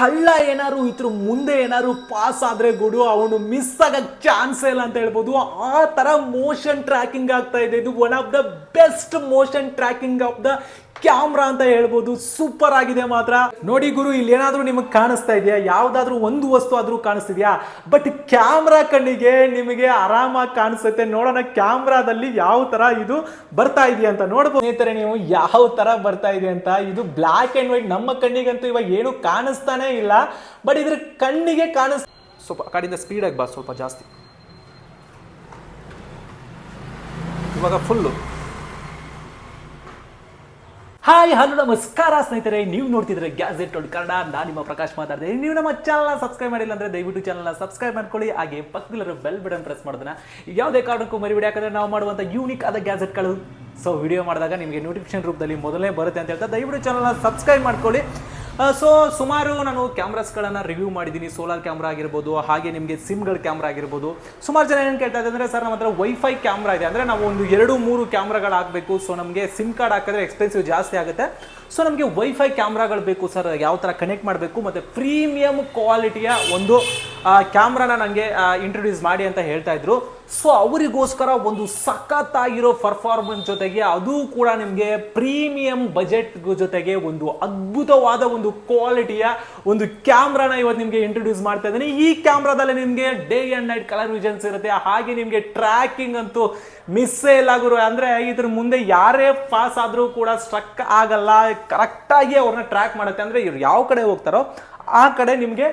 ಕಳ್ಳ ಏನಾದ್ರು ಇದ್ರ ಮುಂದೆ ಏನಾದ್ರು ಪಾಸ್ ಆದ್ರೆ ಗುಡು, ಅವನು ಮಿಸ್ ಆಗಕ್ ಚಾನ್ಸ್ ಇಲ್ಲ ಅಂತ ಹೇಳ್ಬೋದು. ಆ ತರ ಮೋಷನ್ ಟ್ರ್ಯಾಕಿಂಗ್ ಆಗ್ತಾ ಇದೆ. ಇದು one of the best motion tracking of the camera ಅಂತ ಹೇಳ್ಬೋದು ಸೂಪರ್ ಆಗಿದೆ ಮಾತ್ರ. ನೋಡಿ ಗುರು ಇಲ್ಲಿ ಏನಾದರೂ ನಿಮಗೆ ಕಾಣಿಸ್ತಾ ಇದೆಯಾ? ಯಾವುದಾದ್ರೂ ಒಂದು ವಸ್ತು ಆದರೂ ಕಾಣಿಸ್ತಿದೆಯಾ? ಬಟ್ ಕ್ಯಾಮ್ರಾ ಕಣ್ಣಿಗೆ ನಿಮಗೆ ಆರಾಮಾಗಿ ಕಾಣಿಸುತ್ತೆ. ನೋಡೋಣ ಕ್ಯಾಮ್ರಾದಲ್ಲಿ ಯಾವ ತರ ಇದು ಬರ್ತಾ ಇದೆಯಾ ಅಂತ ನೋಡ್ಬೋದು. ಸ್ನೇಹಿತರೆ, ನೀವು ಯಾವ ತರ ಬರ್ತಾ ಇದೆ ಅಂತ ಇದು ಬ್ಲ್ಯಾಕ್ ಅಂಡ್ ವೈಟ್ ನಮ್ಮ ಕಣ್ಣಿಗಂತೂ ಇವಾಗ ಏನು ಕಾಣಿಸ್ತಾನೇ ಇಲ್ಲ. ಬಟ್ ಇದ್ರ ಕಣ್ಣಿಗೆ ಕಾಣಿಸ್ ಸ್ವಲ್ಪ ಕಡೆಯಿಂದ ಸ್ಪೀಡಾಗಿ ಬಾ, ಸ್ವಲ್ಪ ಜಾಸ್ತಿ. ಇವಾಗ ಫುಲ್ಲು ಹಾಯ್, ಹಲೋ, ನಮಸ್ಕಾರ ಸ್ನೇಹಿತರೆ. ನೀವು ನೋಡ್ತಿದ್ರೆ ಗ್ಯಾಜೆಟ್ ಒಳಗೆ ಕನ್ನಡ. ನಾನು ನಿಮ್ಮ ಪ್ರಕಾಶ್ ಮಾತಾಡ್ತೀನಿ. ನೀವು ನಮ್ಮ ಚಾನಲ್ನ ಸಬ್ಸ್ಕ್ರೈಬ್ ಮಾಡಿಲ್ಲ ಅಂದ್ರೆ ದಯವಿಟ್ಟು ಚಾನಲ್ನ ಸಬ್ಸ್ಕ್ರೈಬ್ ಮಾಡ್ಕೊಳ್ಳಿ. ಹಾಗೆ ಪಕ್ಕದಲ್ಲಿರೋ ಬೆಲ್ ಬಟನ್ ಪ್ರೆಸ್ ಮಾಡೋದನ್ನ ಯಾವುದೇ ಕಾರಣಕ್ಕೂ ಮರಿಬಿಡಿ. ಯಾಕಂದರೆ ನಾವು ಮಾಡುವಂಥ ಯೂನಿಕ್ ಆದ ಗ್ಯಾಜೆಟ್ಗಳು ಸೊ ವಿಡಿಯೋ ಮಾಡಿದಾಗ ನಿಮಗೆ ನೋಟಿಫಿಕೇಶನ್ ರೂಪದಲ್ಲಿ ಮೊದಲೇ ಬರುತ್ತೆ ಅಂತ ಹೇಳ್ತಾ ದಯವಿಟ್ಟು ಚಾನಲ್ನ ಸಬ್ಸ್ಕ್ರೈಬ್ ಮಾಡ್ಕೊಳ್ಳಿ. ಸೊ ಸುಮಾರು ನಾನು ಕ್ಯಾಮ್ರಾಸ್ಗಳನ್ನು ರಿವ್ಯೂ ಮಾಡಿದ್ದೀನಿ. ಸೋಲಾರ್ ಕ್ಯಾಮ್ರಾ ಆಗಿರ್ಬೋದು, ಹಾಗೆ ನಿಮಗೆ ಸಿಮ್ಗಳ ಕ್ಯಾಮ್ರಾ ಆಗಿರ್ಬೋದು. ಸುಮಾರು ಜನ ಏನು ಕೇಳ್ತಾ ಇದ್ದಾರೆ ಸರ್ ನಮ್ಮ ಹತ್ರ ವೈಫೈ ಕ್ಯಾಮ್ರಾ ಇದೆ. ಅಂದರೆ, ನಾವು ಒಂದು ಎರಡು, ಮೂರು ಕ್ಯಾಮ್ರಾಗಳು ಹಾಕಬೇಕು ಸೊ ನಮಗೆ ಸಿಮ್ ಕಾರ್ಡ್ ಹಾಕಿದ್ರೆ ಎಕ್ಸ್ಪೆನ್ಸಿವ್ ಜಾಸ್ತಿ ಆಗುತ್ತೆ. ಸೊ ನಮಗೆ ವೈಫೈ ಕ್ಯಾಮ್ರಾಗಳು ಬೇಕು, ಸರ್. ಯಾವ ಥರ ಕನೆಕ್ಟ್ ಮಾಡಬೇಕು, ಮತ್ತು ಪ್ರೀಮಿಯಂ ಕ್ವಾಲಿಟಿಯ ಒಂದು ಕ್ಯಾಮ್ರಾನ ನನಗೆ ಇಂಟ್ರೊಡ್ಯೂಸ್ ಮಾಡಿ ಅಂತ ಹೇಳ್ತಾ ಇದ್ರು. ಸೊ ಅವರಿಗೋಸ್ಕರ ಒಂದು ಸಖತ್ತಾಗಿರೋ ಪರ್ಫಾರ್ಮೆನ್ಸ್ ಜೊತೆಗೆ ಅದು ಕೂಡ ನಿಮಗೆ ಪ್ರೀಮಿಯಂ ಬಜೆಟ್ ಜೊತೆಗೆ ಒಂದು ಅದ್ಭುತವಾದ ಒಂದು ಕ್ವಾಲಿಟಿಯ ಒಂದು ಕ್ಯಾಮ್ರಾನ ಇವತ್ತು ನಿಮಗೆ ಇಂಟ್ರೊಡ್ಯೂಸ್ ಮಾಡ್ತಾ ಇದ್ದೀನಿ. ಈ ಕ್ಯಾಮ್ರಾದಲ್ಲಿ ನಿಮಗೆ day and night colour visions ಇರುತ್ತೆ. ಹಾಗೆ ನಿಮಗೆ ಟ್ರ್ಯಾಕಿಂಗ್ ಅಂತೂ ಮಿಸ್ಸೇ ಇಲ್ಲ ಗುರು. ಅಂದ್ರೆ ಇದ್ರ ಮುಂದೆ ಯಾರೇ ಪಾಸ್ ಆದರೂ ಕೂಡ ಸ್ಟ್ರಕ್ ಆಗಲ್ಲ. ಕರೆಕ್ಟಾಗಿ ಅವ್ರನ್ನ ಟ್ರ್ಯಾಕ್ ಮಾಡುತ್ತೆ. ಅಂದರೆ ಇವ್ರು ಯಾವ ಕಡೆ ಹೋಗ್ತಾರೋ ಆ ಕಡೆ ನಿಮಗೆ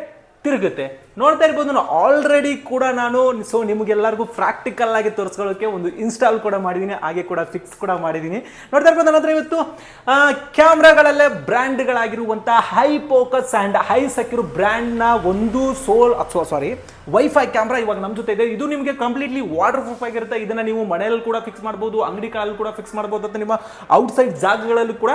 ತಿರುಗುತ್ತೆ. ನೋಡ್ತಾ ಇರ್ಬೋದು, ನಾನು ಆಲ್ರೆಡಿ ಕೂಡ ನಾನು ಸೊ ನಿಮಗೆಲ್ಲರಿಗೂ ಪ್ರಾಕ್ಟಿಕಲ್ ಆಗಿ ತೋರಿಸ್ಕೊಳ್ಳೋಕೆ ಒಂದು ಇನ್ಸ್ಟಾಲ್ ಕೂಡ ಮಾಡಿದ್ದೀನಿ ಹಾಗೆ ಕೂಡ ಫಿಕ್ಸ್ ಕೂಡ ಮಾಡಿದ್ದೀನಿ ನೋಡ್ತಾ ಇರ್ಬೋದು, ನನ್ನ ಹತ್ರ ಇವತ್ತು ಕ್ಯಾಮ್ರಾಗಳಲ್ಲೇ ಬ್ರ್ಯಾಂಡ್ಗಳಾಗಿರುವಂಥ high focus and high secure ಬ್ರ್ಯಾಂಡ್ನ ಒಂದು ಸೋಲ್ ಅಥವಾ ಸಾರಿ ವೈಫೈ ಕ್ಯಾಮ್ರಾ ಇವಾಗ ನಮ್ಮ ಜೊತೆ ಇದೆ. ಇದು ನಿಮಗೆ ಕಂಪ್ಲೀಟ್ಲಿ ವಾಟರ್ ಪ್ರೂಫ್ ಆಗಿರುತ್ತೆ. ಇದನ್ನು ನೀವು ಮನೆಯಲ್ಲಿ ಕೂಡ ಫಿಕ್ಸ್ ಮಾಡ್ಬೋದು, ಅಂಗಡಿ ಕಾಲಲ್ಲಿ ಕೂಡ ಫಿಕ್ಸ್ ಮಾಡ್ಬೋದು, ಅಥವಾ ನಿಮ್ಮ ಔಟ್ಸೈಡ್ ಜಾಗಗಳಲ್ಲೂ ಕೂಡ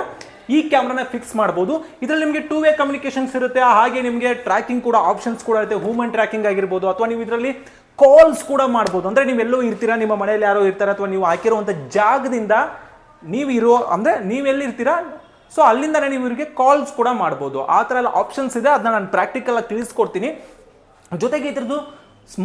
ಈ ಕ್ಯಾಮ್ರಾನ ಫಿಕ್ಸ್ ಮಾಡ್ಬೋದು. ಇದರಲ್ಲಿ ನಿಮಗೆ ಟೂ ವೇ ಕಮ್ಯುನಿಕೇಶನ್ಸ್ ಇರುತ್ತೆ. ಹಾಗೆ ನಿಮಗೆ ಟ್ರ್ಯಾಕಿಂಗ್ ಕೂಡ ಆಪ್ಷನ್ಸ್ ಕೂಡ ಇರುತ್ತೆ. ಹ್ಯೂಮನ್ ಟ್ರ್ಯಾಕಿಂಗ್ ಆಗಿರ್ಬೋದು, ಅಥವಾ ನೀವು ಇದರಲ್ಲಿ ಕಾಲ್ಸ್ ಕೂಡ ಮಾಡ್ಬೋದು. ಅಂದರೆ ನೀವೆಲ್ಲೋ ಇರ್ತೀರಾ? ನಿಮ್ಮ ಮನೆಯಲ್ಲಿ ಯಾರೋ ಇರ್ತಾರೆ, ಅಥವಾ ನೀವು ಹಾಕಿರುವಂಥ ಜಾಗದಿಂದ ನೀವು ಇರೋ, ಅಂದರೆ ನೀವೆಲ್ಲಿ ಇರ್ತೀರಾ? ಸೊ ಅಲ್ಲಿಂದಲೇ ನೀವು ಇವರಿಗೆ ಕಾಲ್ಸ್ ಕೂಡ ಮಾಡ್ಬೋದು. ಆ ಥರ ಎಲ್ಲ ಆಪ್ಷನ್ಸ್ ಇದೆ. ಅದನ್ನ ನಾನು ಪ್ರಾಕ್ಟಿಕಲ್ ಆಗಿ ತಿಳಿಸ್ಕೊಡ್ತೀನಿ. ಜೊತೆಗೆ ಇದ್ರದ್ದು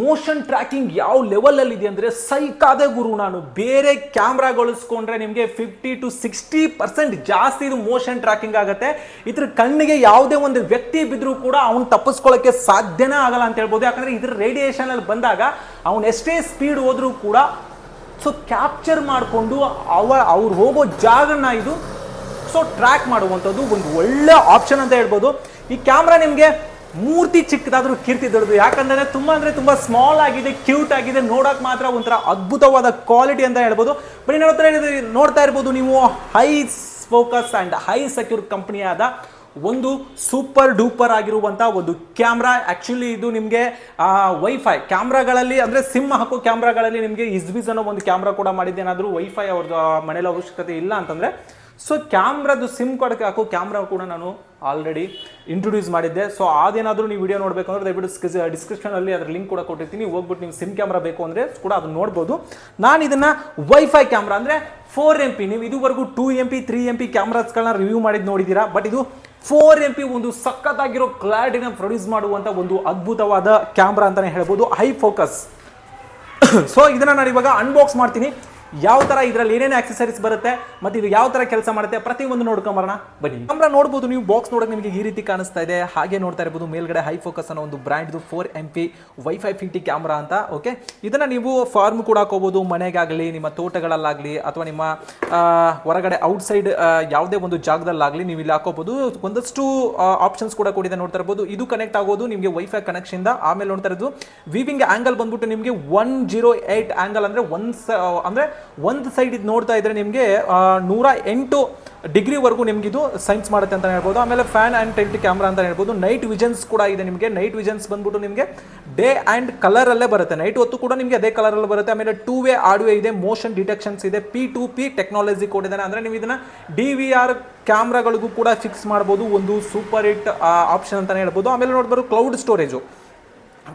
ಮೋಷನ್ ಟ್ರ್ಯಾಕಿಂಗ್ ಯಾವ ಲೆವೆಲಲ್ಲಿ ಇದೆ ಅಂದರೆ ಸೈಕಾದೆ ಗುರು ನಾನು. ಬೇರೆ ಕ್ಯಾಮ್ರಾಗಳಿಸ್ಕೊಂಡ್ರೆ ನಿಮಗೆ ಫಿಫ್ಟಿ ಟು ಸಿಕ್ಸ್ಟಿ ಪರ್ಸೆಂಟ್ ಜಾಸ್ತಿ ಇದು ಮೋಷನ್ ಟ್ರ್ಯಾಕಿಂಗ್ ಆಗುತ್ತೆ. ಇದ್ರ ಕಣ್ಣಿಗೆ ಯಾವುದೇ ಒಂದು ವ್ಯಕ್ತಿ ಬಿದ್ದರೂ ಕೂಡ ಅವ್ನು ತಪ್ಪಿಸ್ಕೊಳ್ಳೋಕ್ಕೆ ಸಾಧ್ಯನೇ ಆಗಲ್ಲ ಅಂತ ಹೇಳ್ಬೋದು. ಯಾಕಂದರೆ ಇದ್ರ ರೇಡಿಯೇಷನ್ ಅಲ್ಲಿ ಬಂದಾಗ ಅವ್ನು ಎಷ್ಟೇ ಸ್ಪೀಡ್ ಹೋದರೂ ಕೂಡ ಸೊ ಕ್ಯಾಪ್ಚರ್ ಮಾಡಿಕೊಂಡು ಅವ, ಅವ್ರು ಹೋಗೋ ಜಾಗನ ಇದು ಸೊ ಟ್ರ್ಯಾಕ್ ಮಾಡುವಂಥದ್ದು ಒಂದು ಒಳ್ಳೆ ಆಪ್ಷನ್ ಅಂತ ಹೇಳ್ಬೋದು. ಈ ಕ್ಯಾಮ್ರಾ ನಿಮಗೆ ಮೂರ್ತಿ ಚಿಕ್ಕದಾದ್ರೂ ಕೀರ್ತಿ ದೊಡ್ಡದು. ಯಾಕಂದ್ರೆ ತುಂಬಾ ಅಂದ್ರೆ ತುಂಬಾ ಸ್ಮಾಲ್ ಆಗಿದೆ ಕ್ಯೂಟ್ ಆಗಿದೆ, ನೋಡಕ್ ಮಾತ್ರ ಒಂಥರ ಅದ್ಭುತವಾದ ಕ್ವಾಲಿಟಿ ಅಂತ ಹೇಳ್ಬೋದು. ಬಟ್ ಇದು ನೋಡ್ತಾ ಇರ್ಬೋದು ನೀವು high focus and high secure ಕಂಪನಿಯಾದ ಒಂದು ಸೂಪರ್ ಡೂಪರ್ ಆಗಿರುವಂಥ ಒಂದು ಕ್ಯಾಮ್ರಾ ಆ್ಯಕ್ಚುಲಿ ಇದು ನಿಮಗೆ ವೈಫೈ ಕ್ಯಾಮ್ರಾಗಳಲ್ಲಿ ಅಂದರೆ ಸಿಮ್ ಹಾಕೋ ಕ್ಯಾಮ್ರಾಗಳಲ್ಲಿ ನಿಮಗೆ ಇಸ್ಬಿಸ್ ಅನ್ನೋ ಒಂದು ಕ್ಯಾಮ್ರಾ ಕೂಡ ಮಾಡಿದ್ದೇನಾದರೂ ವೈಫೈ ಅವ್ರದ್ದು ಮನೇಲಿ ಅವಶ್ಯಕತೆ ಇಲ್ಲ ಅಂತಂದರೆ ಸೊ ಕ್ಯಾಮ್ರಾದು ಸಿಮ್ ಕಾರ್ಡ್ಗೆ ಹಾಕೋ ಕ್ಯಾಮ್ರಾ ಕೂಡ ನಾನು ಆಲ್ರೆಡಿ ಇಂಟ್ರೊಡ್ಯೂಸ್ ಮಾಡಿದ್ದೆ. ಸೊ ಅದೇನಾದರೂ ನೀವು ವಿಡಿಯೋ ನೋಡಬೇಕು ಅಂದರೆ ದಯವಿಟ್ಟು ಡಿಸ್ಕ್ರಿಪ್ಷನಲ್ಲಿ ಅದರ ಲಿಂಕ್ ಕೂಡ ಕೊಟ್ಟಿರ್ತೀನಿ. ಹೋಗ್ಬಿಟ್ಟು ನೀವು ಸಿಮ್ ಕ್ಯಾಮ್ರಾ ಬೇಕು ಅಂದರೆ ಕೂಡ ಅದನ್ನ ನೋಡ್ಬೋದು. ನಾನು ಇದನ್ನು ವೈಫೈ ಕ್ಯಾಮ್ರಾ ಅಂದರೆ ಫೋರ್ ಎಂ ಪಿ ನೀವು ಇದುವರೆಗೂ two M P three M P ಕ್ಯಾಮ್ರಾಸ್ಗಳನ್ನ review ಮಾಡಿದ್ದು ನೋಡಿದ್ದೀರಾ ಬಟ್ ಇದು ಫೋರ್ ಎಂ ಪಿ ಒಂದು ಸಖತ್ತಾಗಿರೋ ಕ್ಲಾರಿಟಿನ ಪ್ರೊಡ್ಯೂಸ್ ಮಾಡುವಂಥ ಒಂದು ಅದ್ಭುತವಾದ ಕ್ಯಾಮ್ರಾ ಅಂತಲೇ ಹೇಳ್ಬೋದು. ಹೈ ಫೋಕಸ್ ಸೊ ಇದನ್ನು ನಾನು ಇವಾಗ ಅನ್ಬಾಕ್ಸ್ ಮಾಡ್ತೀನಿ. ಯಾವ ತರ ಇದರಲ್ಲಿ ಏನೇನು ಆಕ್ಸೆಸರೀಸ್ ಬರುತ್ತೆ, ಮತ್ತೆ ಇದು ಯಾವ ತರ ಕೆಲಸ ಮಾಡುತ್ತೆ, ಪ್ರತಿಯೊಂದು ನೋಡ್ಕೊಂಬರೋಣ ಬನ್ನಿ. ಕ್ಯಾಮ್ರ ನೋಡ್ಬೋದು, ನೀವು ಬಾಕ್ಸ್ ನೋಡೋಕೆ ನಿಮಗೆ ಈ ರೀತಿ ಕಾಣಿಸ್ತಾ ಇದೆ. ಹಾಗೆ ನೋಡ್ತಾ ಇರ್ಬೋದು, ಮೇಲ್ಗಡೆ ಹೈ ಫೋಕಸ್ ಅನ್ನೋ ಒಂದು ಬ್ರ್ಯಾಂಡ್ದು four M P wifi fifty camera ಅಂತ ಓಕೆ ಇದನ್ನ ನೀವು ಫಾರ್ಮ್ ಕೂಡ ಹಾಕೋಬಹುದು ಮನೆಗಾಗಲಿ, ನಿಮ್ಮ ತೋಟಗಳಲ್ಲಾಗಲಿ, ಅಥವಾ ನಿಮ್ಮ ಹೊರಗಡೆ ಔಟ್ಸೈಡ್ ಯಾವುದೇ ಒಂದು ಜಾಗದಲ್ಲಾಗಲಿ ನೀವು ಇಲ್ಲಿ ಹಾಕೋಬಹುದು ಒಂದಷ್ಟು ಆಪ್ಷನ್ಸ್ ಕೂಡ ಕೂಡಿದೆ ನೋಡ್ತಾ ಇರ್ಬೋದು. ಇದು ಕನೆಕ್ಟ್ ಆಗೋದು ನಿಮಗೆ ವೈಫೈ ಕನೆಕ್ಷನ್ ಆಮೇಲೆ ನೋಡ್ತಾ ಇರೋದು ವಿವಿಂಗ್ ಆಂಗಲ್ ಬಂದ್ಬಿಟ್ಟು ನಿಮಗೆ ಒನ್ ಜೀರೋ ಏಟ್ ಆಂಗಲ್ ಅಂದ್ರೆ ಒನ್ ಅಂದ್ರೆ ಒಂದು ಸೈಡ್ ಇದು ನೋಡ್ತಾ ಇದ್ರೆ ನಿಮಗೆ ನೂರ ಎಂಟು ಡಿಗ್ರಿವರೆಗೂ ನಿಮಗಿದು ಸೈನ್ಸ್ ಮಾಡುತ್ತೆ ಅಂತ ಹೇಳ್ಬೋದು. ಆಮೇಲೆ ಫ್ಯಾನ್ ಆ್ಯಂಡ್ ಟೆಂಟ್ ಕ್ಯಾಮ್ರಾ ಅಂತ ಹೇಳ್ಬೋದು. ನೈಟ್ ವಿಷನ್ಸ್ ಕೂಡ ಇದೆ ನಿಮಗೆ. ನೈಟ್ ವಿಷನ್ಸ್ ಬಂದ್ಬಿಟ್ಟು ನಿಮಗೆ ಡೇ ಆ್ಯಂಡ್ ಕಲರಲ್ಲೇ ಬರುತ್ತೆ. ನೈಟ್ ಹೊತ್ತು ಕೂಡ ನಿಮಗೆ ಅದೇ ಕಲರಲ್ಲಿ ಬರುತ್ತೆ. ಆಮೇಲೆ ಟೂ ವೇ ಆಡಿಯೋ ಇದೆ ಮೋಷನ್ ಡಿಟೆಕ್ಷನ್ಸ್ ಇದೆ ಪಿ ಟು ಪಿ ಟೆಕ್ನಾಲಜಿ ಕೊಟ್ಟಿದ್ದಾನೆ ಅಂದರೆ ನೀವು ಇದನ್ನು ಡಿ ವಿ ಆರ್ ಕ್ಯಾಮ್ರಾಗಳಿಗೂ ಕೂಡ ಫಿಕ್ಸ್ ಮಾಡ್ಬೋದು. ಒಂದು ಸೂಪರ್ ಹಿಟ್ ಆಪ್ಷನ್ ಅಂತಲೇ ಹೇಳ್ಬೋದು. ಆಮೇಲೆ ನೋಡ್ಬೋದು ಕ್ಲೌಡ್ ಸ್ಟೋರೇಜು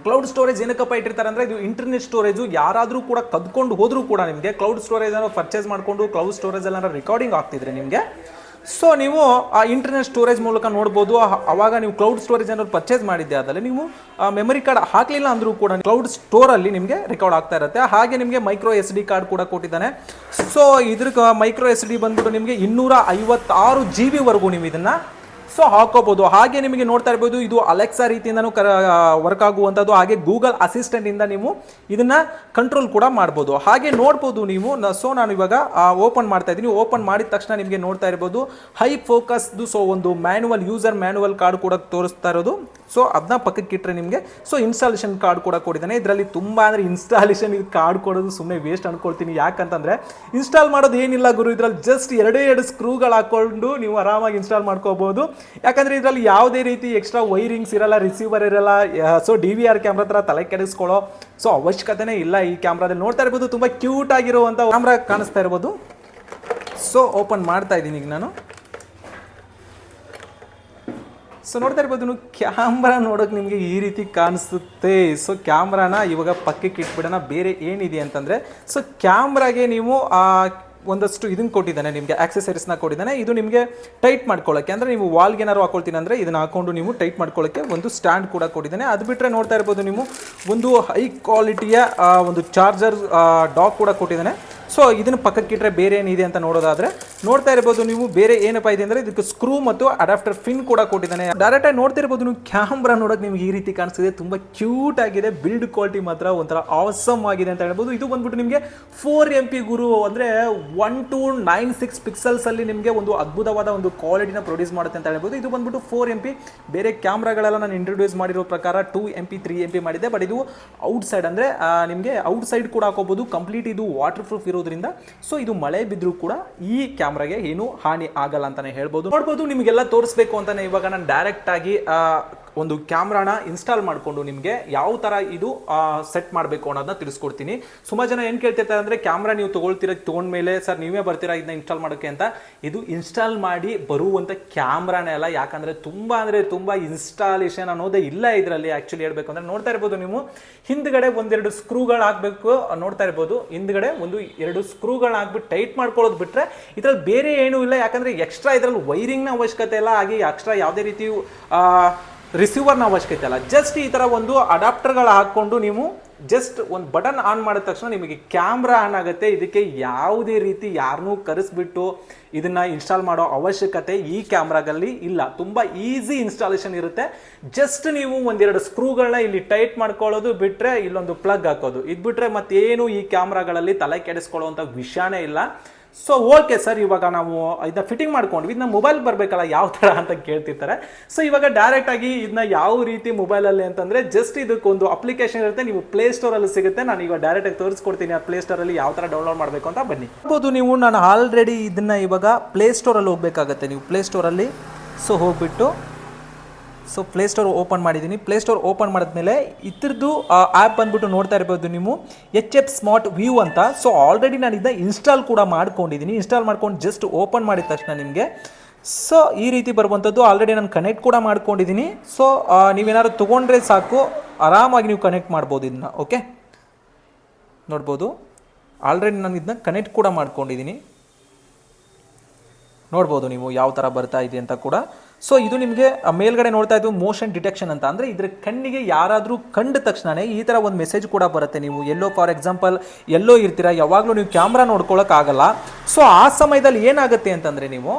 ಕ್ಲೌಡ್ ಸ್ಟೋರೇಜ್ ಏನಕ್ಕಪ್ಪ ಇಟ್ಟಿರ್ತಾರೆ ಅಂದರೆ ಇದು ಇಂಟರ್ನೆಟ್ ಸ್ಟೋರೇಜು ಯಾರಾದರೂ ಕೂಡ ಕದ್ಕೊಂಡು ಹೋದರೂ ಕೂಡ ನಿಮಗೆ ಕ್ಲೌಡ್ ಸ್ಟೋರೇಜ್ ಅನ್ನೋ ಪರ್ಚೇಸ್ ಮಾಡಿಕೊಂಡು ಕ್ಲೌಡ್ ಸ್ಟೋರೇಜ್ ಎಲ್ಲ ರೆಕಾರ್ಡಿಂಗ್ ಆಗ್ತಿದ್ರೆ ನಿಮಗೆ. ಸೊ ನೀವು ಆ ಇಂಟರ್ನೆಟ್ ಸ್ಟೋರೇಜ್ ಮೂಲಕ ನೋಡ್ಬೋದು. ಅವಾಗ ನೀವು ಕ್ಲೌಡ್ ಸ್ಟೋರೇಜ್ ಅನ್ನೋದು ಪರ್ಚೇಸ್ ಮಾಡಿದ್ದೆ ಆದರೆ ನೀವು ಮೆಮರಿ ಕಾರ್ಡ್ ಹಾಕಲಿಲ್ಲ ಅಂದರೂ ಕೂಡ ಕ್ಲೌಡ್ ಸ್ಟೋರಲ್ಲಿ ನಿಮಗೆ ರೆಕಾರ್ಡ್ ಆಗ್ತಾ ಇರುತ್ತೆ. ಹಾಗೆ ನಿಮಗೆ ಮೈಕ್ರೋ ಎಸ್ ಡಿ ಕಾರ್ಡ್ ಕೂಡ ಕೊಟ್ಟಿದ್ದಾನೆ. ಸೊ ಇದ್ರ ಮೈಕ್ರೋ ಎಸ್ ಡಿ ಬಂದ್ಬಿಟ್ಟು ನಿಮಗೆ ಇನ್ನೂರ ಐವತ್ತಾರು ಜಿ ಬಿವರೆಗೂ ನೀವು ಇದನ್ನು ಸೊ ಹಾಕೋಬಹುದು ಹಾಗೆ ನಿಮಗೆ ನೋಡ್ತಾ ಇರ್ಬೋದು, ಇದು ಅಲೆಕ್ಸಾ ರೀತಿಯಿಂದನೂ ವರ್ಕ್ ಆಗುವಂಥದ್ದು. ಹಾಗೆ ಗೂಗಲ್ ಅಸಿಸ್ಟೆಂಟ್ ಇಂದ ನೀವು ಇದನ್ನ ಕಂಟ್ರೋಲ್ ಕೂಡ ಮಾಡ್ಬೋದು. ಹಾಗೆ ನೋಡ್ಬೋದು ನೀವು. ಸೊ ನಾನು ಇವಾಗ ಓಪನ್ ಮಾಡ್ತಾ ಇದ್ದೀನಿ. ಓಪನ್ ಮಾಡಿದ ತಕ್ಷಣ ನಿಮಗೆ ನೋಡ್ತಾ ಇರ್ಬೋದು ಹೈ ಫೋಕಸ್ದು ಸೊ ಒಂದು ಮ್ಯಾನುವಲ್ ಯೂಸರ್ ಮ್ಯಾನುವಲ್ ಕಾರ್ಡ್ ಕೂಡ ತೋರಿಸ್ತಾ ಇರೋದು. ಸೊ ಅದನ್ನ ಪಕ್ಕಕ್ಕೆ ಇಟ್ಟರೆ ನಿಮಗೆ ಸೊ ಇನ್ಸ್ಟಾಲೇಷನ್ ಕಾರ್ಡ್ ಕೂಡ ಕೊಟ್ಟಿದ್ದಾನೆ ಇದರಲ್ಲಿ ತುಂಬ ಅಂದರೆ ಇನ್ಸ್ಟಾಲೇಷನ್ ಇದು ಕಾರ್ಡ್ ಕೊಡೋದು ಸುಮ್ಮನೆ ವೇಸ್ಟ್ ಅಂದ್ಕೊಳ್ತೀನಿ ಯಾಕಂತಂದರೆ ಇನ್ಸ್ಟಾಲ್ ಮಾಡೋದು ಏನಿಲ್ಲ ಗುರು. ಇದರಲ್ಲಿ ಜಸ್ಟ್ ಎರಡೇ ಎರಡು ಸ್ಕ್ರೂಗಳು ಹಾಕ್ಕೊಂಡು ನೀವು ಆರಾಮಾಗಿ ಇನ್ಸ್ಟಾಲ್ ಮಾಡ್ಕೋಬೋದು. ಯಾಕಂದರೆ ಇದರಲ್ಲಿ ಯಾವುದೇ ರೀತಿ ಎಕ್ಸ್ಟ್ರಾ ವೈರಿಂಗ್ಸ್ ಇರಲ್ಲ ರಿಸೀವರ್ ಇರಲ್ಲ so D V R camera ಹತ್ರ ತಲೆ ಕೆಡಿಸ್ಕೊಳ್ಳೋ ಸೊ ಅವಶ್ಯಕತೆನೇ ಇಲ್ಲ ಈ ಕ್ಯಾಮ್ರಾದಲ್ಲಿ ನೋಡ್ತಾ ಇರ್ಬೋದು ತುಂಬ ಕ್ಯೂಟ್ ಆಗಿರುವಂಥ ಕ್ಯಾಮ್ರಾ ಕಾಣಿಸ್ತಾ ಇರ್ಬೋದು. ಸೊ ಓಪನ್ ಮಾಡ್ತಾ ಇದ್ದೀನಿ ಈಗ ನಾನು. ಸೊ ನೋಡ್ತಾ ಇರ್ಬೋದು ಕ್ಯಾಮ್ರಾ ನೋಡೋಕೆ ನಿಮಗೆ ಈ ರೀತಿ ಕಾಣಿಸುತ್ತೆ. ಸೊ ಕ್ಯಾಮ್ರಾನ ಇವಾಗ ಪಕ್ಕಕ್ಕೆ ಇಟ್ಬಿಡೋಣ. ಬೇರೆ ಏನಿದೆ ಅಂತಂದರೆ ಸೊ ಕ್ಯಾಮ್ರಾಗೆ ನೀವು ಆ, ಒಂದಷ್ಟು ಇದನ್ನ ಕೊಟ್ಟಿದ್ದಾನೆ, ನಿಮಗೆ ಆಕ್ಸೆಸರೀಸ್ನ ಕೊಟ್ಟಿದ್ದಾನೆ. ಇದು ನಿಮಗೆ ಟೈಟ್ ಮಾಡ್ಕೊಳ್ಳೋಕ್ಕೆ ಅಂದರೆ ನೀವು ವಾಲ್ಗೆ ಏನಾದ್ರು ಹಾಕೊಳ್ತೀನಿ ಅಂದರೆ ಇದನ್ನು ಹಾಕೊಂಡು ನೀವು ಟೈಟ್ ಮಾಡ್ಕೊಳ್ಳೋಕ್ಕೆ ಒಂದು ಸ್ಟ್ಯಾಂಡ್ ಕೂಡ ಕೊಟ್ಟಿದ್ದಾನೆ. ಅದು ಬಿಟ್ಟರೆ ನೋಡ್ತಾ ಇರ್ಬೋದು ನೀವು ಒಂದು ಹೈ ಕ್ವಾಲಿಟಿಯ ಒಂದು ಚಾರ್ಜರ್ ಡಾಕ್ ಕೂಡ ಕೊಟ್ಟಿದ್ದಾನೆ. ಸೊ ಇದನ್ನು ಇಟ್ಟರೆ ಬೇರೆ ಏನಿದೆ ಅಂತ ನೋಡೋದಾದ್ರೆ, ನೋಡ್ತಾ ಇರ್ಬೋದು ನೀವು ಬೇರೆ ಏನಪ್ಪ ಇದೆ ಅಂದರೆ ಇದಕ್ಕೆ ಸ್ಕ್ರೂ ಮತ್ತು ಅಡಾಪ್ಟರ್ ಫಿನ್ ಕೂಡ ಕೊಟ್ಟಿದ್ದಾನೆ. ಡೈರೆಕ್ಟಾಗಿ ನೋಡ್ತಾ ಇರ್ಬೋದು ನೀವು ಕ್ಯಾಮ್ರಾ ನೋಡೋಕೆ ನಿಮ್ಗೆ ಈ ರೀತಿ ಕಾಣಿಸ್ತಿದೆ. ತುಂಬ ಕ್ಯೂಟ್ ಆಗಿದೆ. ಬಿಲ್ಡ್ ಕ್ವಾಲಿಟಿ ಮಾತ್ರ ಒಂಥರ ಆಸಮ್ ಆಗಿದೆ ಅಂತ ಹೇಳ್ಬೋದು. ಇದು ಬಂದ್ಬಿಟ್ಟು ನಿಮಗೆ ಫೋರ್ ಎಂ ಪಿ ಗುರು ಅಂದರೆ ಒನ್ ಟು ನೈನ್ ಸಿಕ್ಸ್ ಪಿಕ್ಸಲ್ಸಲ್ಲಿ ನಿಮಗೆ ಒಂದು ಅದ್ಭುತವಾದ ಒಂದು ಕ್ವಾಲಿಟಿನ ಪ್ರೊಡ್ಯೂಸ್ ಮಾಡುತ್ತೆ ಅಂತ ಹೇಳ್ಬೋದು. ಇದು ಬಂದ್ಬಿಟ್ಟು ಫೋರ್ ಎಂ ಪಿ ಬೇರೆ ಕ್ಯಾಮ್ರಾಗಳೆಲ್ಲ ನಾನು ಇಂಟ್ರೊಡ್ಯೂಸ್ ಮಾಡಿರೋ ಪ್ರಕಾರ two M P three M P ಮಾಡಿದೆ ಬಟ್ ಇದು ಔಟ್ ಸೈಡ್ ಅಂದರೆ ನಿಮಗೆ ಔಟ್ ಸೈಡ್ ಕೂಡ ಹಾಕೋಬಹುದು ಕಂಪ್ಲೀಟ್ ಇದು ವಾಟರ್ ಪ್ರೂಫ್ ಇರೋದ್ರಿಂದ ಸೊ ಇದು ಮಳೆ ಬಿದ್ದರೂ ಕೂಡ ಈ ಕ್ಯಾಮ್ರಾಗೆ ಏನು ಹಾನಿ ಆಗಲ್ಲ ಅಂತಲೇ ಹೇಳ್ಬೋದು. ನೋಡ್ಬೋದು, ನಿಮಗೆಲ್ಲ ತೋರಿಸ್ಬೇಕು ಅಂತಲೇ ಇವಾಗ ನಾನು ಡೈರೆಕ್ಟಾಗಿ ಒಂದು ಕ್ಯಾಮ್ರಾನ ಇನ್ಸ್ಟಾಲ್ ಮಾಡಿಕೊಂಡು ನಿಮಗೆ ಯಾವ ಥರ ಇದು ಸೆಟ್ ಮಾಡಬೇಕು ಅನ್ನೋದನ್ನ ತಿಳಿಸ್ಕೊಡ್ತೀನಿ. ಸುಮಾರು ಜನ ಏನು ಕೇಳ್ತಿರ್ತಾರೆ ಅಂದರೆ, ಕ್ಯಾಮ್ರಾ ನೀವು ತೊಗೊಳ್ತೀರ, ತೊಗೊಂಡ್ಮೇಲೆ, ಸರ್, ನೀವೇ ಬರ್ತೀರಾ ಇದನ್ನ ಇನ್ಸ್ಟಾಲ್ ಮಾಡೋಕ್ಕೆ ಅಂತ. ಇದು ಇನ್ಸ್ಟಾಲ್ ಮಾಡಿ ಬರುವಂಥ ಕ್ಯಾಮ್ರಾನೇ ಅಲ್ಲ. ಯಾಕಂದರೆ ತುಂಬ ಅಂದರೆ ತುಂಬ ಇನ್ಸ್ಟಾಲೇಷನ್ ಅನ್ನೋದೇ ಇಲ್ಲ ಇದರಲ್ಲಿ ಆ್ಯಕ್ಚುಲಿ ಹೇಳಬೇಕು ಅಂದರೆ. ನೋಡ್ತಾ ಇರ್ಬೋದು ನೀವು. ಹಿಂದ್ಗಡೆ ಒಂದೆರಡು ಸ್ಕ್ರೂಗಳು ಹಾಕಬೇಕು ನೋಡ್ತಾ ಇರ್ಬೋದು. ಹಿಂದ್ಗಡೆ ಒಂದು ಎರಡು ಸ್ಕ್ರೂಗಳು ಹಾಕ್ಬಿಟ್ಟು ಟೈಟ್ ಮಾಡ್ಕೊಳ್ಳೋದು ಬಿಟ್ಟರೆ ಇದರಲ್ಲಿ ಬೇರೆ ಏನೂ ಇಲ್ಲ. ಯಾಕಂದರೆ ಎಕ್ಸ್ಟ್ರಾ ಇದರಲ್ಲಿ ವೈರಿಂಗ್ನ ಅವಶ್ಯಕತೆ ಇಲ್ಲ ಆಗಿ ಎಕ್ಸ್ಟ್ರಾ ಯಾವುದೇ ರೀತಿ ರಿಸೀವರ್ನ ಅವಶ್ಯಕತೆ ಅಲ್ಲ. ಜಸ್ಟ್ ಈ ಥರ ಒಂದು ಅಡಾಪ್ಟರ್ಗಳು ಹಾಕ್ಕೊಂಡು ನೀವು ಜಸ್ಟ್ ಒಂದು ಬಟನ್ ಆನ್ ಮಾಡಿದ ತಕ್ಷಣ ನಿಮಗೆ ಕ್ಯಾಮ್ರಾ ಆನ್ ಆಗುತ್ತೆ. ಇದಕ್ಕೆ ಯಾವುದೇ ರೀತಿ ಯಾರನ್ನೂ ಕರೆಸ್ಬಿಟ್ಟು ಇದನ್ನು ಇನ್ಸ್ಟಾಲ್ ಮಾಡೋ ಅವಶ್ಯಕತೆ ಈ ಕ್ಯಾಮ್ರಾಗಲ್ಲಿ ಇಲ್ಲ. ತುಂಬ ಈಸಿ ಇನ್ಸ್ಟಾಲೇಷನ್ ಇರುತ್ತೆ. ಜಸ್ಟ್ ನೀವು ಒಂದೆರಡು ಸ್ಕ್ರೂಗಳನ್ನ ಇಲ್ಲಿ ಟೈಟ್ ಮಾಡ್ಕೊಳ್ಳೋದು ಬಿಟ್ಟರೆ ಇಲ್ಲೊಂದು ಪ್ಲಗ್ ಹಾಕೋದು. ಇದು ಬಿಟ್ಟರೆ ಮತ್ತೇನು ಈ ಕ್ಯಾಮ್ರಾಗಳಲ್ಲಿ ತಲೆ ಕೆಡಿಸ್ಕೊಳ್ಳೋವಂಥ ವಿಷಯನೇ ಇಲ್ಲ. ಸೊ ಓಕೆ ಸರ್ ಇವಾಗ ನಾವು ಇದನ್ನ ಫಿಟ್ಟಿಂಗ್ ಮಾಡ್ಕೊಂಡ್ವಿ ಇದನ್ನ ಮೊಬೈಲ್ ಬರಬೇಕಲ್ಲ, ಯಾವ ಥರ ಅಂತ ಕೇಳ್ತಿರ್ತಾರೆ. ಸೊ ಇವಾಗ ಡೈರೆಕ್ಟ್ ಆಗಿ ಇದನ್ನ ಯಾವ ರೀತಿ ಮೊಬೈಲಲ್ಲಿ ಅಂತಂದ್ರೆ ಜಸ್ಟ್ ಇದಕ್ಕೊಂದು ಅಪ್ಲಿಕೇಶನ್ ಇರುತ್ತೆ, ನೀವು ಪ್ಲೇ ಸ್ಟೋರಲ್ಲಿ ಸಿಗುತ್ತೆ. ನಾನು ಇವಾಗ ಡೈರೆಕ್ಟ್ ಆಗಿ ತೋರಿಸ್ಕೊಡ್ತೀನಿ ಆ ಪ್ಲೇ ಸ್ಟೋರಲ್ಲಿ ಯಾವ ಥರ ಡೌನ್ಲೋಡ್ ಮಾಡಬೇಕು ಅಂತ ಬನ್ನಿ. ನೋಡ್ಬೋದು ನೀವು, ನಾನು ಆಲ್ರೆಡಿ ಇದನ್ನ ಇವಾಗ ಪ್ಲೇ ಸ್ಟೋರಲ್ಲಿ ಹೋಗ್ಬೇಕಾಗತ್ತೆ. ನೀವು ಪ್ಲೇ ಸ್ಟೋರಲ್ಲಿ ಸೊ ಹೋಗ್ಬಿಟ್ಟು ಸೊ ಪ್ಲೇ ಸ್ಟೋರ್ ಓಪನ್ ಮಾಡಿದ್ದೀನಿ. ಪ್ಲೇಸ್ಟೋರ್ ಓಪನ್ ಮಾಡಿದ್ಮೇಲೆ ಇದ್ರದ್ದು ಆ್ಯಪ್ ಬಂದ್ಬಿಟ್ಟು ನೋಡ್ತಾ ಇರ್ಬೋದು ನೀವು. ಎಚ್ ಎಫ್ ಸ್ಮಾರ್ಟ್ ವ್ಯೂ ಅಂತ. ಸೊ ಆಲ್ರೆಡಿ ನಾನು ಇದನ್ನ ಇನ್ಸ್ಟಾಲ್ ಕೂಡ ಮಾಡ್ಕೊಂಡಿದ್ದೀನಿ. ಇನ್ಸ್ಟಾಲ್ ಮಾಡ್ಕೊಂಡು ಜಸ್ಟ್ ಓಪನ್ ಮಾಡಿದ ತಕ್ಷಣ ನಿಮಗೆ. ಸೊ ಈ ರೀತಿ ಬರುವಂಥದ್ದು ಆಲ್ರೆಡಿ ನಾನು ಕನೆಕ್ಟ್ ಕೂಡ ಮಾಡ್ಕೊಂಡಿದ್ದೀನಿ. ಸೊ ನೀವೇನಾದ್ರು ತೊಗೊಂಡ್ರೆ ಸಾಕು. ಆರಾಮಾಗಿ ನೀವು ಕನೆಕ್ಟ್ ಮಾಡ್ಬೋದು ಇದನ್ನ ಓಕೆ ನೋಡ್ಬೋದು. ಆಲ್ರೆಡಿ ನಾನು ಇದನ್ನ ಕನೆಕ್ಟ್ ಕೂಡ ಮಾಡ್ಕೊಂಡಿದ್ದೀನಿ. ನೋಡ್ಬೋದು ನೀವು ಯಾವ ಥರ ಬರ್ತಾ ಇದೆ ಅಂತ ಕೂಡ. ಸೊ ಇದು ನಿಮಗೆ ಮೇಲ್ಗಡೆ ನೋಡ್ತಾ ಇದ್ದು ಮೋಷನ್ ಡಿಟೆಕ್ಷನ್ ಅಂತ. ಅಂದರೆ ಇದ್ರ ಕಣ್ಣಿಗೆ ಯಾರಾದರೂ ಕಂಡ ತಕ್ಷಣನೇ ಈ ಥರ ಒಂದು ಮೆಸೇಜ್ ಕೂಡ ಬರುತ್ತೆ. ನೀವು ಎಲ್ಲೋ ಫಾರ್ ಎಕ್ಸಾಂಪಲ್ ಎಲ್ಲೋ ಇರ್ತೀರಾ, ಯಾವಾಗಲೂ ನೀವು ಕ್ಯಾಮ್ರಾ ನೋಡ್ಕೊಳ್ಳೋಕ್ಕಾಗಲ್ಲ ಸೊ ಆ ಸಮಯದಲ್ಲಿ ಏನಾಗುತ್ತೆ ಅಂತಂದರೆ ನೀವು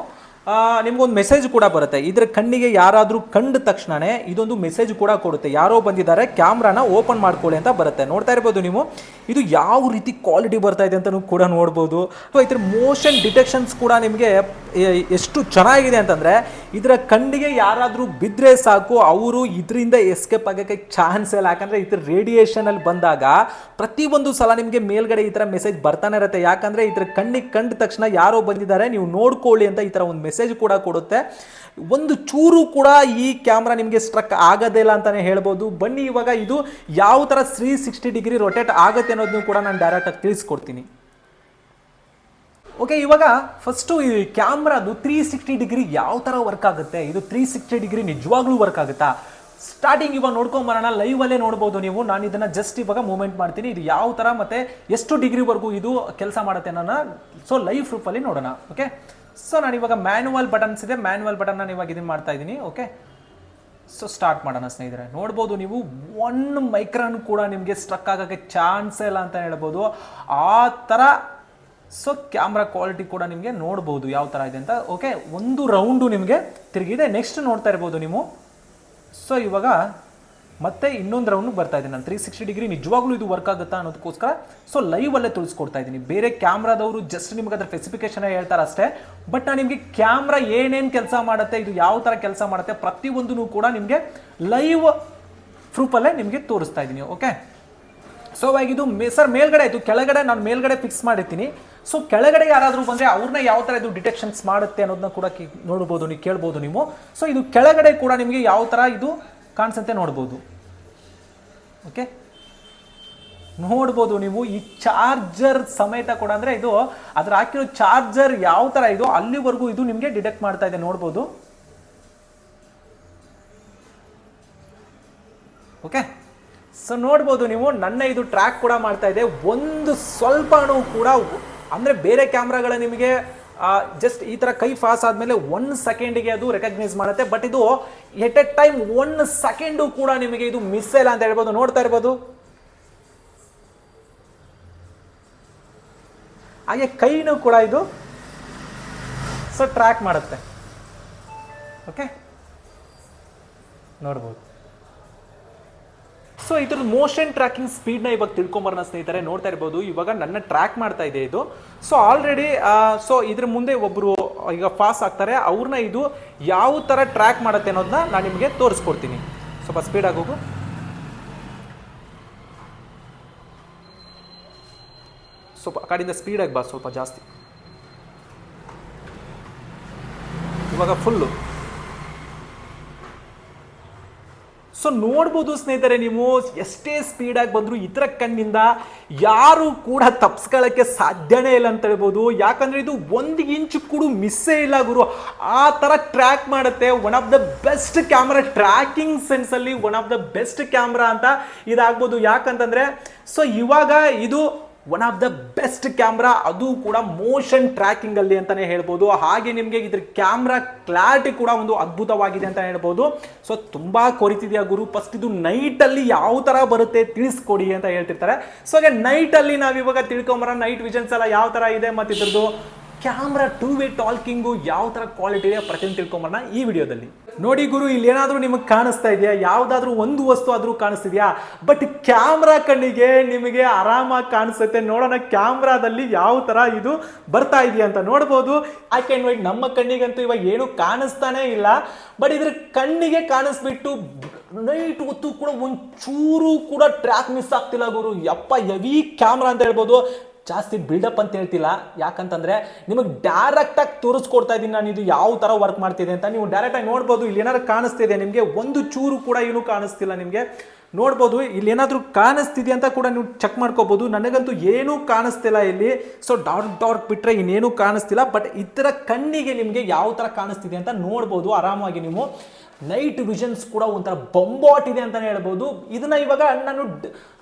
ನಿಮಗೊಂದು ಮೆಸೇಜ್ ಕೂಡ ಬರುತ್ತೆ. ಇದ್ರ ಕಣ್ಣಿಗೆ ಯಾರಾದರೂ ಕಂಡ ತಕ್ಷಣನೇ ಇದೊಂದು ಮೆಸೇಜ್ ಕೂಡ ಕೊಡುತ್ತೆ. ಯಾರೋ ಬಂದಿದ್ದಾರೆ ಕ್ಯಾಮ್ರಾನ ಓಪನ್ ಮಾಡ್ಕೊಳ್ಳಿ ಅಂತ ಬರುತ್ತೆ. ನೋಡ್ತಾ ಇರ್ಬೋದು ನೀವು, ಇದು ಯಾವ ರೀತಿ ಕ್ವಾಲಿಟಿ ಬರ್ತಾ ಇದೆ ಅಂತ ಕೂಡ ನೋಡ್ಬೋದು. ಅಥವಾ ಇದ್ರ ಮೋಷನ್ ಡಿಟೆಕ್ಷನ್ಸ್ ಕೂಡ ನಿಮಗೆ ಎಷ್ಟು ಚೆನ್ನಾಗಿದೆ ಅಂತಂದರೆ ಇದರ ಕಣ್ಣಿಗೆ ಯಾರಾದರೂ ಬಿದ್ದರೆ ಸಾಕು, ಅವರು ಇದರಿಂದ ಎಸ್ಕೇಪ್ ಆಗೋಕ್ಕೆ ಚಾನ್ಸ್ ಇಲ್ಲ. ಯಾಕಂದರೆ ಇದ್ರ ರೇಡಿಯೇಷನಲ್ಲಿ ಬಂದಾಗ ಪ್ರತಿಯೊಂದು ಸಲ ನಿಮಗೆ ಮೇಲ್ಗಡೆ ಈ ಥರ ಮೆಸೇಜ್ ಬರ್ತಾನೆ ಇರುತ್ತೆ. ಯಾಕಂದರೆ ಇದರ ಕಣ್ಣಿಗೆ ಕಂಡ ತಕ್ಷಣ ಯಾರೋ ಬಂದಿದ್ದಾರೆ, ನೀವು ನೋಡ್ಕೊಳ್ಳಿ ಅಂತ ಈ ಥರ ಒಂದು ಮೆಸೇಜ್ ಕೂಡ ಕೊಡುತ್ತೆ. ಒಂದು ಚೂರು ಕೂಡ ಈ ಕ್ಯಾಮ್ರಾ ನಿಮಗೆ ಸ್ಟ್ರಕ್ ಆಗೋದೇ ಇಲ್ಲ ಅಂತಲೇ ಹೇಳ್ಬೋದು. ಬನ್ನಿ ಇವಾಗ ಇದು ಯಾವ ಥರ ತ್ರೀ ಸಿಕ್ಸ್ಟಿ ಡಿಗ್ರಿ ರೊಟೇಟ್ ಆಗುತ್ತೆ ಅನ್ನೋದನ್ನು ಕೂಡ ನಾನು ಡೈರೆಕ್ಟಾಗಿ ತಿಳಿಸ್ಕೊಡ್ತೀನಿ. ಓಕೆ ಇವಾಗ ಫಸ್ಟು ಈ ಕ್ಯಾಮ್ರಾದು ತ್ರೀ ಸಿಕ್ಸ್ಟಿ ಡಿಗ್ರಿ ಯಾವ ಥರ ವರ್ಕ್ ಆಗುತ್ತೆ? ಇದು ತ್ರೀ ಸಿಕ್ಸ್ಟಿ ಡಿಗ್ರಿ ನಿಜವಾಗ್ಲೂ ವರ್ಕ್ ಆಗುತ್ತಾ? ಸ್ಟಾರ್ಟಿಂಗ್ ಇವಾಗ ನೋಡ್ಕೊಂಬರೋಣ ಲೈವಲ್ಲೇ ನೋಡ್ಬೋದು ನೀವು. ನಾನು ಇದನ್ನು ಜಸ್ಟ್ ಇವಾಗ ಮೂವ್ಮೆಂಟ್ ಮಾಡ್ತೀನಿ. ಇದು ಯಾವ ಥರ ಮತ್ತು ಎಷ್ಟು ಡಿಗ್ರಿವರೆಗೂ ಇದು ಕೆಲಸ ಮಾಡುತ್ತೆ ನಾನು ಸೊ ಲೈವ್ ಪ್ರೂಫಲ್ಲಿ ನೋಡೋಣ ಓಕೆ ಸೊ ನಾನು ಇವಾಗ ಮ್ಯಾನುವಲ್ ಬಟನ್ಸ್ ಇದೆ. ಮ್ಯಾನ್ಯುವಲ್ ಬಟನ್ ನಾನು ಇವಾಗ ಇದನ್ನು ಮಾಡ್ತಾ ಇದ್ದೀನಿ ಓಕೆ ಸೊ ಸ್ಟಾರ್ಟ್ ಮಾಡೋಣ ಸ್ನೇಹಿತರೆ. ನೋಡ್ಬೋದು ನೀವು ಒನ್ ಮೈಕ್ರಾನ್ ಕೂಡ ನಿಮಗೆ ಸ್ಟ್ರಕ್ ಆಗೋಕ್ಕೆ ಚಾನ್ಸೇ ಇಲ್ಲ ಅಂತ ಹೇಳ್ಬೋದು. ಆ ಥರ ಸೊ ಕ್ಯಾಮ್ರಾ ಕ್ವಾಲಿಟಿ ಕೂಡ ನಿಮಗೆ ನೋಡ್ಬೋದು ಯಾವ ಥರ ಇದೆ ಅಂತ. ಓಕೆ ಒಂದು ರೌಂಡು ನಿಮಗೆ ತಿರುಗಿದೆ. ನೆಕ್ಸ್ಟ್ ನೋಡ್ತಾ ಇರ್ಬೋದು ನೀವು. ಸೊ ಇವಾಗ ಮತ್ತೆ ಇನ್ನೊಂದು ರೌಂಡ್ ಬರ್ತಾ ಇದ್ದೀನಿ ನಾನು ತ್ರೀ ಸಿಕ್ಸ್ಟಿ ಡಿಗ್ರಿ ನಿಜವಾಗ್ಲೂ ಇದು ವರ್ಕ್ ಆಗುತ್ತಾ ಅನ್ನೋದಕ್ಕೋಸ್ಕರ ಸೊ ಲೈವಲ್ಲೇ ತಿಳಿಸ್ಕೊಡ್ತಾ ಇದ್ದೀನಿ ಬೇರೆ ಕ್ಯಾಮ್ರಾದವರು ಜಸ್ಟ್ ನಿಮ್ಗೆ ಅದ್ರ ಸ್ಪೆಸಿಫಿಕೇಶನ್ ಹೇಳ್ತಾರೆ ಅಷ್ಟೇ. ಬಟ್ ನಾನು ನಿಮಗೆ ಕ್ಯಾಮ್ರಾ ಏನೇನು ಕೆಲಸ ಮಾಡುತ್ತೆ, ಇದು ಯಾವ ಥರ ಕೆಲಸ ಮಾಡುತ್ತೆ ಪ್ರತಿಯೊಂದೂ ಕೂಡ ನಿಮಗೆ ಲೈವ್ ಪ್ರೂಫಲ್ಲೇ ನಿಮಗೆ ತೋರಿಸ್ತಾ ಇದ್ದೀನಿ ಓಕೆ ಸೊ ಇದು ಮೇ ಸರ್ ಮೇಲ್ಗಡೆ ಆಯಿತು. ಕೆಳಗಡೆ ನಾನು ಮೇಲ್ಗಡೆ ಫಿಕ್ಸ್ ಮಾಡಿರ್ತೀನಿ. ಸೊ ಕೆಳಗಡೆ ಯಾರಾದರೂ ಬಂದರೆ ಅವ್ರನ್ನ ಯಾವ ಥರ ಇದು ಡಿಟೆಕ್ಷನ್ಸ್ ಮಾಡುತ್ತೆ ಅನ್ನೋದನ್ನ ಕೂಡ ನೋಡ್ಬೋದು, ನೀವು ಕೇಳ್ಬೋದು ನೀವು. ಸೊ ಇದು ಕೆಳಗಡೆ ಕೂಡ ನಿಮಗೆ ಯಾವ ಥರ ಇದು ಕಾಣಿಸುತ್ತೆ ನೋಡ್ಬೋದು. ಓಕೆ ನೋಡ್ಬೋದು ನೀವು ಈ ಚಾರ್ಜರ್ ಸಮೇತ ಕೂಡ ಅಂದರೆ ಇದು ಅದರ ಹಾಕಿರೋ ಚಾರ್ಜರ್ ಯಾವ ಥರ ಇದು ಅಲ್ಲಿವರೆಗೂ ಇದು ನಿಮಗೆ ಡಿಟೆಕ್ಟ್ ಮಾಡ್ತಾ ಇದೆ ನೋಡ್ಬೋದು. ಓಕೆ ಸೊ ನೋಡ್ಬೋದು ನೀವು, ನನ್ನ ಇದು ಟ್ರ್ಯಾಕ್ ಕೂಡ ಮಾಡ್ತಾ ಇದೆ. ಒಂದು ಸ್ವಲ್ಪನೂ ಕೂಡ ಅಂದರೆ ಬೇರೆ ಕ್ಯಾಮ್ರಾಗಳ ನಿಮಗೆ ಜಸ್ಟ್ ಈ ಥರ ಕೈ ಫಾಸ್ ಆದಮೇಲೆ ಒನ್ ಸೆಕೆಂಡಿಗೆ ಅದು ರೆಕಗ್ನೈಸ್ ಮಾಡುತ್ತೆ. ಬಟ್ ಇದು at a time one second ಕೂಡ ನಿಮಗೆ ಇದು ಮಿಸ್ ಇಲ್ಲ ಅಂತ ಹೇಳ್ಬೋದು. ನೋಡ್ತಾ ಇರ್ಬೋದು. ಹಾಗೆ ಕೈನೂ ಕೂಡ ಇದು ಸೊ ಟ್ರ್ಯಾಕ್ ಮಾಡುತ್ತೆ. ಓಕೆ ನೋಡ್ಬೋದು. ಸೊ ಇದ್ರ ಮೋಷನ್ ಟ್ರ್ಯಾಕಿಂಗ್ ಸ್ಪೀಡ್ನ ಇವಾಗ ತಿಳ್ಕೊಂಬರೋಣ ಸ್ನೇಹಿತರೆ, ನೋಡ್ತಾ ಇರ್ಬೋದು. ಇವಾಗ ನನ್ನ ಟ್ರ್ಯಾಕ್ ಮಾಡ್ತಾ ಇದೆ ಇದು. ಸೊ ಆಲ್ರೆಡಿ ಸೊ ಇದ್ರ ಮುಂದೆ ಒಬ್ಬರು ಈಗ ಪಾಸ್ ಆಗ್ತಾರೆ. ಅವ್ರನ್ನ ಇದು ಯಾವ ಥರ ಟ್ರ್ಯಾಕ್ ಮಾಡುತ್ತೆ ಅನ್ನೋದನ್ನ ನಾನು ನಿಮಗೆ ತೋರಿಸ್ಕೊಡ್ತೀನಿ. ಸ್ವಲ್ಪ ಸ್ಪೀಡಾಗಿ ಹೋಗು. ಸ್ವಲ್ಪ ಕಡೆಯಿಂದ ಸ್ಪೀಡಾಗಿ ಬಾ, ಸ್ವಲ್ಪ ಜಾಸ್ತಿ. ಇವಾಗ ಫುಲ್ಲು ಸೊ ನೋಡ್ಬೋದು ಸ್ನೇಹಿತರೆ ನೀವು ಎಷ್ಟೇ ಸ್ಪೀಡಾಗಿ ಬಂದರೂ ಇತರ ಕಣ್ಣಿಂದ ಯಾರು ಕೂಡ ತಪ್ಸ್ಕೊಳ್ಳೋಕ್ಕೆ ಸಾಧ್ಯನೇ ಇಲ್ಲ ಅಂತ ಹೇಳ್ಬೋದು. ಯಾಕಂದರೆ ಇದು ಒಂದು ಇಂಚು ಕೂಡ ಮಿಸ್ಸೇ ಇಲ್ಲ ಗುರು. ಆ ಥರ ಟ್ರ್ಯಾಕ್ ಮಾಡುತ್ತೆ. One of the best camera tracking ಸೆನ್ಸಲ್ಲಿ one of the best camera ಅಂತ ಇದಾಗ್ಬೋದು. ಯಾಕಂತಂದರೆ ಸೊ ಇವಾಗ ಇದು one of the best camera ಅದು ಕೂಡ ಮೋಷನ್ ಟ್ರ್ಯಾಕಿಂಗ್ ಅಲ್ಲಿ ಅಂತಾನೆ ಹೇಳ್ಬೋದು. ಹಾಗೆ ನಿಮಗೆ ಇದ್ರ ಕ್ಯಾಮ್ರಾ ಕ್ಲಾರಿಟಿ ಕೂಡ ಒಂದು ಅದ್ಭುತವಾಗಿದೆ ಅಂತ ಹೇಳ್ಬೋದು. ಸೊ ತುಂಬಾ ಕೊರಿತಿದೆಯಾ ಗುರು? ಫಸ್ಟ್ ಇದು ನೈಟ್ ಅಲ್ಲಿ ಯಾವ ತರ ಬರುತ್ತೆ ತಿಳಿಸ್ಕೊಡಿ ಅಂತ ಹೇಳ್ತಿರ್ತಾರೆ. ಸೊ ಹಾಗೆ ನೈಟ್ ಅಲ್ಲಿ ನಾವು ಇವಾಗ ತಿಳ್ಕೊಂಬರ ನೈಟ್ ವಿಷನ್ಸ್ ಎಲ್ಲ ಯಾವ ತರ ಇದೆ ಮತ್ತೆ ಇದ್ರದ್ದು ಕ್ಯಾಮ್ರಾ ಟೂ ವೇ ಟಾಲ್ಕಿಂಗು ಯಾವ ತರ ಕ್ವಾಲಿಟಿ ಇದೆ ಪ್ರತಿಯೊಂದು ತಿಳ್ಕೊಂಬರೋಣ ಈ ವಿಡಿಯೋದಲ್ಲಿ. ನೋಡಿ ಗುರು ಇಲ್ಲಿ ಏನಾದರೂ ನಿಮಗೆ ಕಾಣಿಸ್ತಾ ಇದೆಯಾ? ಯಾವುದಾದ್ರೂ ಒಂದು ವಸ್ತು ಆದರೂ ಕಾಣಿಸ್ತಿದೆಯಾ? ಬಟ್ ಕ್ಯಾಮ್ರಾ ಕಣ್ಣಿಗೆ ನಿಮಗೆ ಆರಾಮಾಗಿ ಕಾಣಿಸುತ್ತೆ. ನೋಡೋಣ ಕ್ಯಾಮ್ರಾದಲ್ಲಿ ಯಾವ ಥರ ಇದು ಬರ್ತಾ ಇದೆಯಾ ಅಂತ ನೋಡ್ಬೋದು. ಐ ಕ್ಯಾನ್ ನಮ್ಮ ಕಣ್ಣಿಗಂತೂ ಇವಾಗ ಏನು ಕಾಣಿಸ್ತಾನೇ ಇಲ್ಲ. ಬಟ್ ಇದ್ರ ಕಣ್ಣಿಗೆ ಕಾಣಿಸ್ಬಿಟ್ಟು ನೈಟ್ ಹೊತ್ತು ಕೂಡ ಒಂಚೂರು ಕೂಡ ಟ್ರ್ಯಾಕ್ ಮಿಸ್ ಆಗ್ತಿಲ್ಲ ಗುರು. ಯಪ್ಪ ಹೆವಿ ಕ್ಯಾಮ್ರಾ ಅಂತ ಹೇಳ್ಬೋದು. ಜಾಸ್ತಿ ಬಿಲ್ಡಪ್ ಅಂತ ಹೇಳ್ತಿಲ್ಲ. ಯಾಕಂತಂದ್ರೆ ನಿಮಗೆ ಡೈರೆಕ್ಟ್ ಆಗಿ ತೋರಿಸ್ಕೊಡ್ತಾ ಇದ್ದೀನಿ ನಾನು ಇದು ಯಾವ ತರ ವರ್ಕ್ ಮಾಡ್ತಿದೆ ಅಂತ. ನೀವು ಡೈರೆಕ್ಟ್ ಆಗಿ ನೋಡ್ಬೋದು, ಇಲ್ಲಿ ಏನಾದ್ರು ಕಾಣಿಸ್ತಿದೆ ನಿಮಗೆ, ಒಂದು ಚೂರು ಕೂಡ ಏನು ಕಾಣಿಸ್ತಿಲ್ಲ ನಿಮಗೆ. ನೋಡ್ಬೋದು, ಇಲ್ಲಿ ಏನಾದರೂ ಕಾಣಿಸ್ತಿದೆ ಅಂತ ಕೂಡ ನೀವು ಚೆಕ್ ಮಾಡ್ಕೋಬೋದು. ನನಗಂತೂ ಏನೂ ಕಾಣಿಸ್ತಿಲ್ಲ ಇಲ್ಲಿ. ಸೊ ಡಾರ್ಕ್ ಡಾರ್ಕ್ ಬಿಟ್ಟರೆ ಇನ್ನೇನು ಕಾಣಿಸ್ತಿಲ್ಲ. ಬಟ್ ಇತರ ಕಣ್ಣಿಗೆ ನಿಮಗೆ ಯಾವ ಥರ ಕಾಣಿಸ್ತಿದೆ ಅಂತ ನೋಡ್ಬೋದು ಆರಾಮಾಗಿ ನೀವು. ನೈಟ್ ವಿಷನ್ಸ್ ಕೂಡ ಒಂಥರ ಬೊಂಬಾಟ್ ಇದೆ ಅಂತಲೇ ಹೇಳ್ಬೋದು. ಇದನ್ನ ಇವಾಗ ನಾನು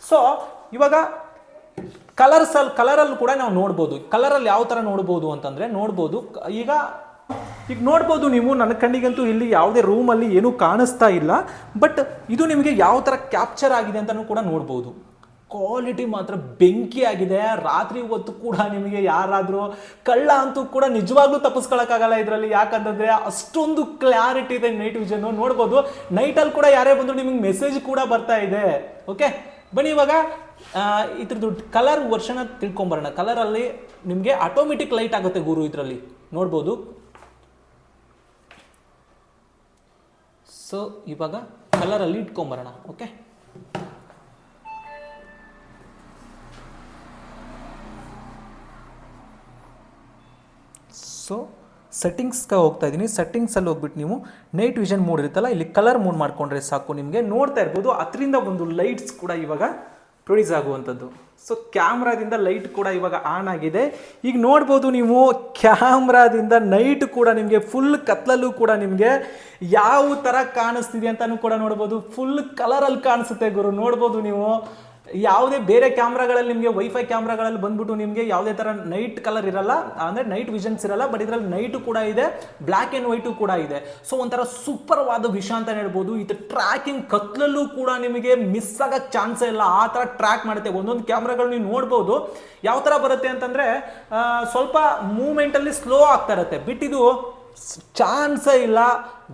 ಸೊ ಇವಾಗ ಕಲರ್ಸ್ ಅಲ್ಲಿ ಕಲರಲ್ಲಿ ಕೂಡ ನಾವು ನೋಡ್ಬೋದು. ಕಲರಲ್ಲಿ ಯಾವ ಥರ ನೋಡ್ಬೋದು ಅಂತಂದ್ರೆ ನೋಡ್ಬೋದು. ಈಗ ಈಗ ನೋಡ್ಬೋದು ನೀವು, ನನ್ನ ಕಣ್ಣಿಗಂತೂ ಇಲ್ಲಿ ಯಾವುದೇ ರೂಮಲ್ಲಿ ಏನೂ ಕಾಣಿಸ್ತಾ ಇಲ್ಲ. ಬಟ್ ಇದು ನಿಮಗೆ ಯಾವ ಥರ ಕ್ಯಾಪ್ಚರ್ ಆಗಿದೆ ಅಂತಲೂ ಕೂಡ ನೋಡ್ಬೋದು. ಕ್ವಾಲಿಟಿ ಮಾತ್ರ ಬೆಂಕಿ ಆಗಿದೆ. ರಾತ್ರಿ ಹೊತ್ತು ಕೂಡ ನಿಮಗೆ ಯಾರಾದರೂ ಕಳ್ಳ ಅಂತೂ ಕೂಡ ನಿಜವಾಗ್ಲೂ ತಪ್ಪಿಸ್ಕೊಳಕ್ಕಾಗಲ್ಲ ಇದರಲ್ಲಿ. ಯಾಕಂತಂದರೆ ಅಷ್ಟೊಂದು ಕ್ಲಾರಿಟಿ ಇದೆ ನೈಟ್ ವಿಷನ್ ನೋಡ್ಬೋದು ನೈಟಲ್ಲಿ ಕೂಡ ಯಾರೇ ಬಂದರೂ ನಿಮಗೆ ಮೆಸೇಜ್ ಕೂಡ ಬರ್ತಾ ಇದೆ. ಓಕೆ ಬನ್ನಿ ಇವಾಗ ಇದ್ರದ್ದು ಕಲರ್ ವರ್ಷನ ತಿಳ್ಕೊಂಬರೋಣ. ಕಲರಲ್ಲಿ ನಿಮಗೆ ಆಟೋಮೆಟಿಕ್ ಲೈಟ್ ಆಗುತ್ತೆ ಗುರು ಇದರಲ್ಲಿ. ನೋಡ್ಬೋದು. ಸೊ ಇವಾಗ ಕಲರಲ್ಲಿ ಇಟ್ಕೊಂಬರೋಣ ಓಕೆ ಸೊ ಸೆಟ್ಟಿಂಗ್ಸ್ಗೆ ಹೋಗ್ತಾ ಇದ್ದೀನಿ ಸೆಟ್ಟಿಂಗ್ಸಲ್ಲಿ ಹೋಗ್ಬಿಟ್ಟು ನೀವು ನೈಟ್ ವಿಷನ್ ಮೂಡ್ ಇರುತ್ತಲ್ಲ, ಇಲ್ಲಿ ಕಲರ್ ಮೂಡ್ ಮಾಡಿಕೊಂಡ್ರೆ ಸಾಕು ನಿಮಗೆ. ನೋಡ್ತಾ ಇರ್ಬೋದು, ಅದರಿಂದ ಒಂದು ಲೈಟ್ಸ್ ಕೂಡ ಇವಾಗ ಪ್ರೊಡ್ಯೂಸ್ ಆಗುವಂಥದ್ದು. ಸೊ ಕ್ಯಾಮ್ರಾದಿಂದ ಲೈಟ್ ಕೂಡ ಇವಾಗ ಆನ್ ಆಗಿದೆ. ಈಗ ನೋಡ್ಬೋದು ನೀವು ಕ್ಯಾಮ್ರಾದಿಂದ ನೈಟ್ ಕೂಡ ನಿಮಗೆ ಫುಲ್ ಕತ್ಲಲ್ಲೂ ಕೂಡ ನಿಮಗೆ ಯಾವ ಥರ ಕಾಣಿಸ್ತಿದೆ ಅಂತಲೂ ಕೂಡ ನೋಡ್ಬೋದು. ಫುಲ್ ಕಲರಲ್ಲಿ ಕಾಣಿಸುತ್ತೆ ಗುರು. ನೋಡ್ಬೋದು ನೀವು. ಯಾವುದೇ ಬೇರೆ ಕ್ಯಾಮ್ರಾಗಳಲ್ಲಿ ನಿಮಗೆ ವೈಫೈ ಕ್ಯಾಮ್ರಾಗಳಲ್ಲಿ ಬಂದ್ಬಿಟ್ಟು ನಿಮಗೆ ಯಾವುದೇ ಥರ ನೈಟ್ ಕಲರ್ ಇರಲ್ಲ, ಅಂದರೆ ನೈಟ್ ವಿಷನ್ಸ್ ಇರಲ್ಲ ಬಟ್ ಇದರಲ್ಲಿ ನೈಟು ಕೂಡ ಇದೆ ಬ್ಲ್ಯಾಕ್ ಆ್ಯಂಡ್ ವೈಟು ಕೂಡ ಇದೆ. ಸೊ ಒಂಥರ ಸೂಪರ್ವಾದ ವಿಷ ಅಂತ ಹೇಳ್ಬೋದು. ಇದು ಟ್ರ್ಯಾಕಿಂಗ್ ಕತ್ಲಲ್ಲೂ ಕೂಡ ನಿಮಗೆ ಮಿಸ್ ಆಗೋಕ್ಕೆ ಚಾನ್ಸೇ ಇಲ್ಲ. ಆ ಥರ ಟ್ರ್ಯಾಕ್ ಮಾಡುತ್ತೆ. ಒಂದೊಂದು ಕ್ಯಾಮ್ರಾಗಳು ನೀವು ನೋಡ್ಬೋದು. ಯಾವ ಥರ ಬರುತ್ತೆ ಅಂತಂದರೆ ಸ್ವಲ್ಪ ಮೂಮೆಂಟಲ್ಲಿ ಸ್ಲೋ ಆಗ್ತಾ ಇರುತ್ತೆ. ಬಿಟ್ಟಿದು ಚಾನ್ಸೇ ಇಲ್ಲ.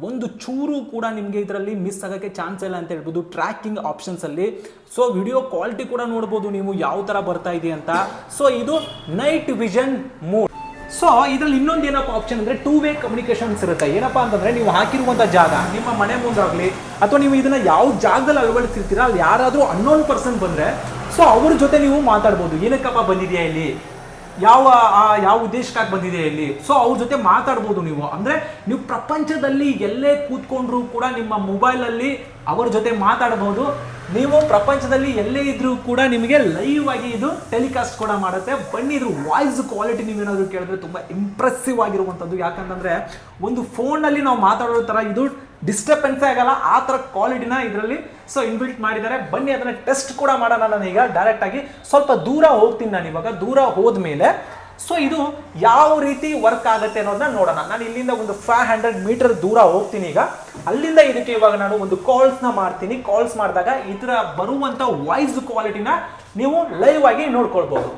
ಒಂದು ಚೂರು ಕೂಡ ನಿಮಗೆ ಇದರಲ್ಲಿ ಮಿಸ್ ಆಗೋಕ್ಕೆ ಚಾನ್ಸ್ ಇಲ್ಲ ಅಂತ ಹೇಳ್ಬೋದು. ಟ್ರ್ಯಾಕಿಂಗ್ ಆಪ್ಷನ್ಸಲ್ಲಿ ಸೊ ವಿಡಿಯೋ ಕ್ವಾಲಿಟಿ ಕೂಡ ನೋಡ್ಬೋದು ನೀವು ಯಾವ ಥರ ಬರ್ತಾ ಇದೆ ಅಂತ. ಸೊ ಇದು ನೈಟ್ ವಿಷನ್ ಮೂಡ್ ಸೊ ಇದ್ರಲ್ಲಿ ಇನ್ನೊಂದು ಏನಪ್ಪ ಆಪ್ಷನ್ ಅಂದರೆ ಟೂ ವೇ ಕಮ್ಯುನಿಕೇಷನ್ಸ್ ಇರುತ್ತೆ. ಏನಪ್ಪ ಅಂತಂದರೆ ನೀವು ಹಾಕಿರುವಂಥ ಜಾಗ, ನಿಮ್ಮ ಮನೆ ಮುಂದಾಗಲಿ, ಅಥವಾ ನೀವು ಇದನ್ನು ಯಾವ ಜಾಗದಲ್ಲಿ ಅಳವಡಿಸಿರ್ತೀರ, ಅಲ್ಲಿ ಯಾರಾದರೂ ಅನ್ನೋನ್ ಪರ್ಸನ್ ಬಂದರೆ ಸೊ ಅವ್ರ ಜೊತೆ ನೀವು ಮಾತಾಡ್ಬೋದು. ಏನಕ್ಕಪ್ಪ ಬಂದಿದೆಯಾ ಇಲ್ಲಿ? ಯಾವ ಯಾವ ಉದ್ದೇಶಕ್ಕಾಗಿ ಬಂದಿದೆ ಇಲ್ಲಿ? ಸೊ ಅವ್ರ ಜೊತೆ ಮಾತಾಡ್ಬೋದು ನೀವು. ಅಂದ್ರೆ ನೀವು ಪ್ರಪಂಚದಲ್ಲಿ ಎಲ್ಲೇ ಕೂತ್ಕೊಂಡ್ರೂ ಕೂಡ ನಿಮ್ಮ ಮೊಬೈಲಲ್ಲಿ ಅವ್ರ ಜೊತೆ ಮಾತಾಡಬಹುದು. ನೀವು ಪ್ರಪಂಚದಲ್ಲಿ ಎಲ್ಲೇ ಇದ್ರೂ ಕೂಡ ನಿಮಗೆ ಲೈವ್ ಆಗಿ ಇದು ಟೆಲಿಕಾಸ್ಟ್ ಕೂಡ ಮಾಡುತ್ತೆ. ಬನ್ನಿ, ಇದ್ರ ವಾಯ್ಸ್ ಕ್ವಾಲಿಟಿ ನೀವು ಏನಾದರೂ ಕೇಳಿದ್ರೆ ತುಂಬ ಇಂಪ್ರೆಸಿವ್ ಆಗಿರುವಂಥದ್ದು. ಯಾಕಂತಂದ್ರೆ ಒಂದು ಫೋನಲ್ಲಿ ನಾವು ಮಾತಾಡೋ ಥರ ಇದು ಡಿಸ್ಟರ್ಬೆನ್ಸೇ ಆಗಲ್ಲ. ಆ ಥರ ಕ್ವಾಲಿಟಿನ ಇದರಲ್ಲಿ ಸೊ ಇನ್ಬಿಲ್ಟ್ ಮಾಡಿದ್ದಾರೆ. ಬನ್ನಿ ಅದನ್ನ ಟೆಸ್ಟ್ ಕೂಡ ಮಾಡೋಣ ನಾನು ಈಗ ಡೈರೆಕ್ಟ್ ಆಗಿ. ಸ್ವಲ್ಪ ದೂರ ಹೋಗ್ತೀನಿ ನಾನು ಇವಾಗ. ದೂರ ಹೋದ್ಮೇಲೆ ಸೊ ಇದು ಯಾವ ರೀತಿ ವರ್ಕ್ ಆಗುತ್ತೆ ಅನ್ನೋದನ್ನ ನೋಡೋಣ. ನಾನು ಇಲ್ಲಿಂದ ಒಂದು ಫೈವ್ ಹಂಡ್ರೆಡ್ ಮೀಟರ್ ದೂರ ಹೋಗ್ತೀನಿ ಈಗ. ಅಲ್ಲಿಂದ ಇದಕ್ಕೆ ಇವಾಗ ನಾನು ಒಂದು ಕಾಲ್ಸ್ನ ಮಾಡ್ತೀನಿ. ಕಾಲ್ಸ್ ಮಾಡಿದಾಗ ಇದರ ಬರುವಂತ ವಾಯ್ಸ್ ಕ್ವಾಲಿಟಿನ ನೀವು ಲೈವ್ ಆಗಿ ನೋಡ್ಕೊಳ್ಬಹುದು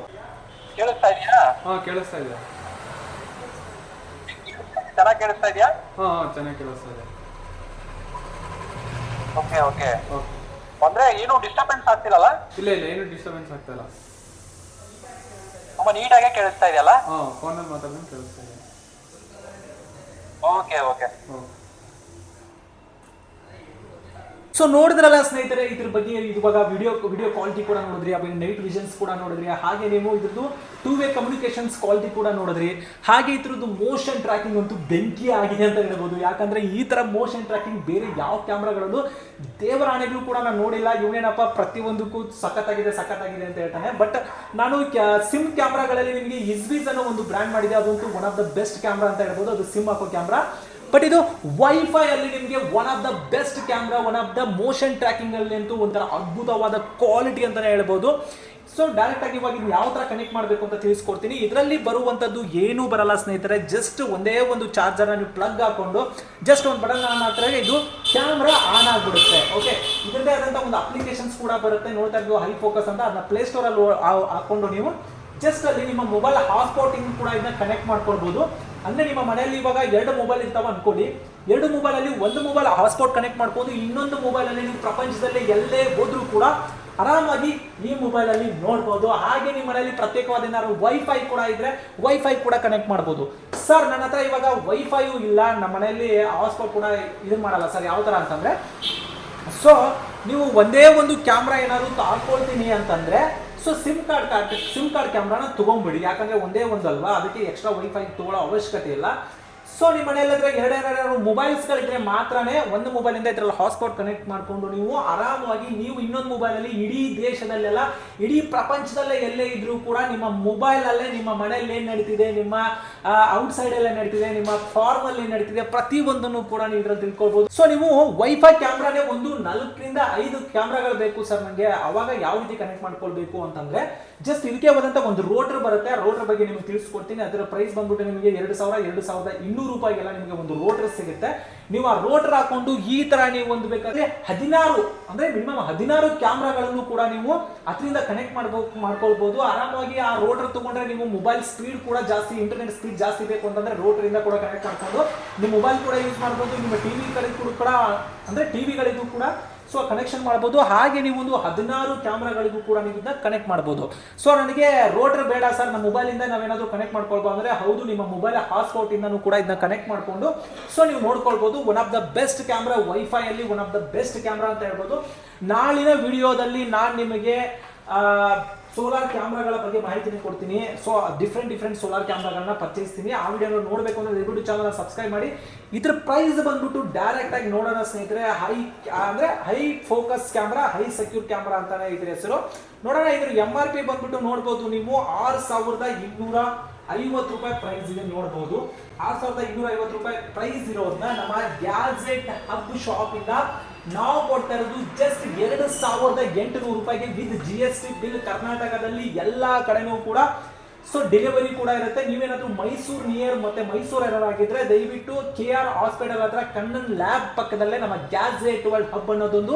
ಕೇಳಿಸ್ತಾ ಇದೆಯಾ? ಹಾ ಕೇಳಿಸ್ತಾ ಇದೆಯಾ ಚೆನ್ನಾಗಿ ಕೇಳಿಸ್ತಾ ಇದೆಯಾ? ಹಾ ಹಾ ಚೆನ್ನಾಗಿ ಕೇಳಿಸ್ತಾ ಇದೆ. ಓಕೆ ಓಕೆ ಅಂದ್ರೆ ಏನು ಡಿಸ್ಟರ್ಬೆನ್ಸ್ ಆಗ್ತಿರಲ್ಲ ಇಲ್ಲ ಇಲ್ಲ ಏನು ಡಿಸ್ಟರ್ಬೆನ್ಸ್ ಆಗ್ತಾ ಇಲ್ಲ ತುಂಬಾ ನೀಟಾಗೆ ಕೇಳಿಸ್ತಾ ಇದೆಯಲ್ಲ? ಹಾ ಫೋನಲ್ಲಿ ಮಾತಾಡ್ತೀನಿ ಕೇಳಿಸ್ತಾ ಇದೆ. Okay okay okay. ಸೊ ನೋಡಿದ್ರಲ್ಲ ಸ್ನೇಹಿತರೆ, ಇದ್ರ ಬಗ್ಗೆ ಇವಾಗ ವಿಡಿಯೋ ವಿಡಿಯೋ ಕ್ವಾಲಿಟಿ ಕೂಡ ನೋಡಿದ್ರಿ ಆಮೇಲೆ ನೈಟ್ ವಿಷನ್ಸ್ ಕೂಡ ನೋಡಿದ್ರಿ. ಹಾಗೆ ನೀವು ಇದ್ರದ್ದು ಟೂ ವೇ ಕಮ್ಯುನಿಕೇಶನ್ಸ್ ಕ್ವಾಲಿಟಿ ಕೂಡ ನೋಡಿದ್ರಿ. ಹಾಗೆ ಇದ್ರದ್ದು ಮೋಷನ್ ಟ್ರ್ಯಾಕಿಂಗ್ ಅಂತೂ ಬೆಂಕಿ ಆಗಿದೆ ಅಂತ ಹೇಳ್ಬೋದು. ಯಾಕಂದ್ರೆ ಈ ತರ ಮೋಷನ್ ಟ್ರ್ಯಾಕಿಂಗ್ ಬೇರೆ ಯಾವ ಕ್ಯಾಮ್ರಾಗಳಲ್ಲೂ ದೇವರಾಣೆಗಳು ಕೂಡ ನಾನು ನೋಡಿಲ್ಲ. ಇವನೇನಪ್ಪ, ಪ್ರತಿಯೊಂದಕ್ಕೂ ಸಖತ್ತಾಗಿದೆ ಸಖತ್ತಾಗಿದೆ ಅಂತ ಹೇಳ್ತಾನೆ. ಬಟ್ ನಾನು ಸಿಮ್ ಕ್ಯಾಮ್ರಾಗಳಲ್ಲಿ ನಿಮಗೆ ಇಸ್ವಿಸ್ ಅನ್ನೋ ಒಂದು ಬ್ರ್ಯಾಂಡ್ ಮಾಡಿದೆ. ಅದಂತೂ one of the best camera ಅಂತ ಹೇಳ್ಬೋದು. ಅದು ಸಿಮ್ ಹಾಕೋ ಕ್ಯಾಮ್ರಾ ಬಟ್ ಇದು ವೈಫೈ ಅಲ್ಲಿ ನಿಮಗೆ one of the best camera one of the motion tracking ಅಲ್ಲಿ ಅಂತೂ ಒಂಥರ ಅದ್ಭುತವಾದ ಕ್ವಾಲಿಟಿ ಅಂತಾನೆ ಹೇಳ್ಬೋದು. ಸೊ ಡೈರೆಕ್ಟ್ ಆಗಿ ಇವಾಗ ಯಾವ ಥರ ಕನೆಕ್ಟ್ ಮಾಡಬೇಕು ಅಂತ ತಿಳಿಸ್ಕೊಡ್ತೀನಿ. ಇದರಲ್ಲಿ ಬರುವಂಥದ್ದು ಏನೂ ಬರಲ್ಲ ಸ್ನೇಹಿತರೆ ಜಸ್ಟ್ ಒಂದೇ ಒಂದು ಚಾರ್ಜರ್ ನೀವು ಪ್ಲಗ್ ಹಾಕೊಂಡು ಜಸ್ಟ್ ಒಂದು ಬಟನ್ ಆನ್ ಹತ್ರ ಇದು ಕ್ಯಾಮ್ರಾ ಆನ್ ಆಗಿಬಿಡುತ್ತೆ. ಓಕೆ ಇದರದೇ ಆದಂಥ ಒಂದು ಅಪ್ಲಿಕೇಶನ್ಸ್ ಕೂಡ ಬರುತ್ತೆ. ನೋಡ್ತಾ ಇದ್ದು ಹೈ ಫೋಕಸ್ ಅಂತ. ಅದನ್ನ ಪ್ಲೇ ಸ್ಟೋರ್ ಅಲ್ಲಿ ಹಾ- ಹಾಕೊಂಡು ನೀವು ಜಸ್ಟ್ ಅಲ್ಲಿ ನಿಮ್ಮ ಮೊಬೈಲ್ ಹಾಟ್ಸ್ಪಾಟಿಂಗ್ ಕೂಡ ಇದನ್ನ ಕನೆಕ್ಟ್ ಮಾಡ್ಕೊಳ್ಬಹುದು ಅಂದ್ರೆ ನಿಮ್ಮ ಮನೆಯಲ್ಲಿ ಇವಾಗ ಎರಡು ಮೊಬೈಲ್ ಇರ್ತಾವ ಅನ್ಕೊಳ್ಳಿ. ಎರಡು ಮೊಬೈಲ್ ಅಲ್ಲಿ ಒಂದು ಮೊಬೈಲ್ ಹಾಟ್ಸ್ಪಾಟ್ ಕನೆಕ್ಟ್ ಮಾಡ್ಕೊಂಡು ಇನ್ನೊಂದು ಮೊಬೈಲ್ ಅಲ್ಲಿ ನೀವು ಪ್ರಪಂಚದಲ್ಲಿ ಎಲ್ಲೇ ಹೋದ್ರೂ ಕೂಡ ಆರಾಮಾಗಿ ಈ ಮೊಬೈಲ್ ಅಲ್ಲಿ ನೋಡ್ಬೋದು. ಹಾಗೆ ನಿಮ್ಮ ಮನೆಯಲ್ಲಿ ಪ್ರತ್ಯೇಕವಾದ ಏನಾದ್ರು ವೈಫೈ ಕೂಡ ಇದ್ರೆ ವೈಫೈ ಕೂಡ ಕನೆಕ್ಟ್ ಮಾಡ್ಬೋದು. ಸರ್ ನನ್ನ ಹತ್ರ ಇವಾಗ ವೈಫೈಯೂ ಇಲ್ಲ. ನಮ್ಮ ಮನೆಯಲ್ಲಿ ಹಾಟ್ಸ್ಪಾಟ್ ಕೂಡ ಇದು ಮಾಡಲ್ಲ ಸರ್ ಯಾವ ತರ ಅಂತಂದ್ರೆ. ಸೊ ನೀವು ಒಂದೇ ಒಂದು ಕ್ಯಾಮ್ರಾ ಏನಾದ್ರು ತಾಕೊಳ್ತೀನಿ ಅಂತಂದ್ರೆ so sim card card sim card ಕ್ಯಾಮ್ರಾನ ತಗೊಂಡ್ಬಿಡಿ ಯಾಕಂದ್ರೆ ಒಂದೇ ಒಂದಲ್ವಾ? ಅದಕ್ಕೆ ಎಕ್ಸ್ಟ್ರಾ ವೈಫೈ ತೊಗೊಳ್ಳೋ ಅವಶ್ಯಕತೆ ಇಲ್ಲ. ಸೊ ನಿಮ್ಮ ಮನೆಯಲ್ಲಿದ್ರೆ ಎರಡೆರಡು ಮೊಬೈಲ್ಸ್ಗಳಿದ್ರೆ ಮಾತ್ರನೇ ಒಂದು ಮೊಬೈಲಿಂದ ಇದರಲ್ಲಿ ಹಾಟ್ಸ್ಪಾಟ್ ಕನೆಕ್ಟ್ ಮಾಡಿಕೊಂಡು ನೀವು ಆರಾಮವಾಗಿ ನೀವು ಇನ್ನೊಂದು ಮೊಬೈಲಲ್ಲಿ ಇಡೀ ದೇಶದಲ್ಲೆಲ್ಲ, ಇಡೀ ಪ್ರಪಂಚದಲ್ಲೇ ಎಲ್ಲೇ ಇದ್ರೂ ಕೂಡ ನಿಮ್ಮ ಮೊಬೈಲಲ್ಲೇ ನಿಮ್ಮ ಮನೆಯಲ್ಲಿ ಏನು ನಡೀತಿದೆ, ನಿಮ್ಮ ಔಟ್ಸೈಡ್ ಎಲ್ಲ ನಡೀತಿದೆ, ನಿಮ್ಮ ಫಾರ್ಮ್ ಅಲ್ಲಿ ಏನ್ ನಡೀತಿದೆ ಪ್ರತಿ ಒಂದನ್ನು ಕೂಡ ನೀವು ಇದ್ರಲ್ಲಿ ತಿಳ್ಕೊಬಹುದು ಸೊ ನೀವು ವೈಫೈ ಕ್ಯಾಮ್ರಾನೇ ಒಂದು ನಾಲ್ಕರಿಂದ ಐದು ಕ್ಯಾಮ್ರಾಗಳು ಬೇಕು ಸರ್ ನನಗೆ ಅವಾಗ ಯಾವ ರೀತಿ ಕನೆಕ್ಟ್ ಮಾಡ್ಕೊಳ್ಬೇಕು ಅಂತಂದ್ರೆ ಜಸ್ಟ್ ಇದಕ್ಕೆ ಬಂದಂತ ಒಂದು ರೋಟರ್ ಬರುತ್ತೆ. ರೋಟರ್ ಬಗ್ಗೆ ನಿಮಗೆ ತಿಳಿಸ್ಕೊಡ್ತೀನಿ. ಅದರ ಪ್ರೈಸ್ ಬಂದ್ಬಿಟ್ಟು ನಿಮಗೆ ಎರಡು ಸಾವಿರ, ಎರಡು ಸಾವಿರದ ಇನ್ನೂರು ರೂಪಾಯಿಗೆಲ್ಲ ನಿಮಗೆ ಒಂದು ರೋಟರ್ ಸಿಗುತ್ತೆ. ನೀವು ಆ ರೋಟರ್ ಹಾಕೊಂಡು ಈ ತರ ನೀವು ಒಂದು ಬೇಕಾದ್ರೆ ಹದಿನಾರು, ಅಂದ್ರೆ ಮಿನಿಮಮ್ ಹದಿನಾರು ಕ್ಯಾಮ್ರಾಗಳನ್ನು ಕೂಡ ನೀವು ಅದರಿಂದ ಕನೆಕ್ಟ್ ಮಾಡ್ಬೇಕು ಮಾಡ್ಕೊಳ್ಬಹುದು ಆರಾಮಾಗಿ ಆ ರೋಟರ್ ತಗೊಂಡ್ರೆ ನಿಮ್ಮ ಮೊಬೈಲ್ ಸ್ಪೀಡ್ ಕೂಡ ಜಾಸ್ತಿ ಇಂಟರ್ನೆಟ್ ಸ್ಪೀಡ್ ಜಾಸ್ತಿ ಬೇಕು ಅಂತಂದ್ರೆ ರೋಟರ್ ಇಂದ ಕೂಡ ಕನೆಕ್ಟ್ ಮಾಡ್ಕೊಂಡು. ನಿಮ್ಮ ಮೊಬೈಲ್ ಕೂಡ ಯೂಸ್ ಮಾಡ್ಬೋದು. ನಿಮ್ಮ ಟಿವಿ ಗಳಿಗೂ ಕೂಡ, ಅಂದ್ರೆ ಟಿವಿಗಳಿಗೂ ಕೂಡ ಸೊ ಕನೆಕ್ಷನ್ ಮಾಡ್ಬೋದು. ಹಾಗೆ ನೀವು ಒಂದು ಹದಿನಾರು ಕ್ಯಾಮ್ರಾಗಳಿಗೂ ಕೂಡ ನೀವು ಇದನ್ನ ಕನೆಕ್ಟ್ ಮಾಡ್ಬೋದು. ಸೊ ನನಗೆ ರೋಟರ್ ಬೇಡ ಸರ್ ನಮ್ಮ ಮೊಬೈಲಿಂದ ನಾವೇನಾದರೂ ಕನೆಕ್ಟ್ ಮಾಡ್ಕೊಳ್ಬೋದು ಅಂದ್ರೆ ಹೌದು, ನಿಮ್ಮ ಮೊಬೈಲ್ ಹಾಟ್ಸ್ಪಾಟ್ ಇಂದನೂ ಕೂಡ ಇದನ್ನ ಕನೆಕ್ಟ್ ಮಾಡಿಕೊಂಡು. ಸೊ ನೀವು ನೋಡ್ಕೊಳ್ಬೋದು one of the best camera wifi ಅಲ್ಲಿ one of the best camera ಅಂತ ಹೇಳ್ಬೋದು. ನಾಳಿನ ವಿಡಿಯೋದಲ್ಲಿ ನಾನು ನಿಮಗೆ ಸೋಲಾರ್ ಕ್ಯಾಮ್ರಾಗಳ ಬಗ್ಗೆ ಮಾಹಿತಿನೇ ಕೊಡ್ತೀನಿ. ಸೊ ಡಿಫ್ರೆಂಟ್ ಡಿಫ್ರೆಂಟ್ ಸೋಲಾರ್ ಕ್ಯಾಮ್ರಾಗಳನ್ನ ಪರ್ಚೇಸ್ತೀನಿ ಆ ವಿಡಿಯೋ ನೋಡಬೇಕು ಅಂದ್ರೆ ದಯವಿಟ್ಟು ಚಾನಲ್ ಸಬ್ಸ್ಕ್ರೈಬ್ ಮಾಡಿ. ಇದ್ರ ಪ್ರೈಸ್ ಬಂದ್ಬಿಟ್ಟು ಡೈರೆಕ್ಟ್ ಆಗಿ ನೋಡೋಣ ಸ್ನೇಹಿತರೆ ಹೈ ಅಂದ್ರೆ high focus camera high secure camera ಅಂತಾನೆ ಇದ್ರ ಹೆಸರು. ನೋಡೋಣ, ಇದ್ರ ಎಂ ಆರ್ ಪಿ ಬಂದ್ಬಿಟ್ಟು ನೋಡ್ಬೋದು ನೀವು. ಆರು ಸಾವಿರದ ಇನ್ನೂರ ಐವತ್ತು ರೂಪಾಯಿ ಪ್ರೈಸ್ ಇದೆ ನೋಡಬಹುದು ಆರು ಸಾವಿರದ ಇನ್ನೂರ ಐವತ್ತು ರೂಪಾಯಿ ಪ್ರೈಸ್ ಇರೋದನ್ನ ನಮ್ಮ ಗ್ಯಾಜೆಟ್ ಹಬ್ ಶಾಪ್ ಇಂದ ನಾವು ಕೊಡ್ತಾ ಇರೋದು ಜಸ್ಟ್ ಎರಡು ಸಾವಿರದ ಎಂಟುನೂರು ರೂಪಾಯಿಗೆ with G S T bill ಕರ್ನಾಟಕದಲ್ಲಿ ಎಲ್ಲಾ ಕಡೆನೂ ಕೂಡ. ಸೊ ಡೆಲಿವರಿ ಕೂಡ ಇರುತ್ತೆ. ನೀವೇನಾದ್ರೂ ಮೈಸೂರು ನಿಯರ್ ಮತ್ತೆ ಮೈಸೂರು ಆಗಿದ್ರೆ ದಯವಿಟ್ಟು ಕೆ ಆರ್ ಹಾಸ್ಪಿಟಲ್ ಹತ್ರ ಕಣ್ಣನ್ ಲ್ಯಾಬ್ ಪಕ್ಕದಲ್ಲೇ ನಮ್ಮ ಗ್ಯಾಸ್ ವರ್ಲ್ಡ್ ಹಬ್ ಅನ್ನೋದೊಂದು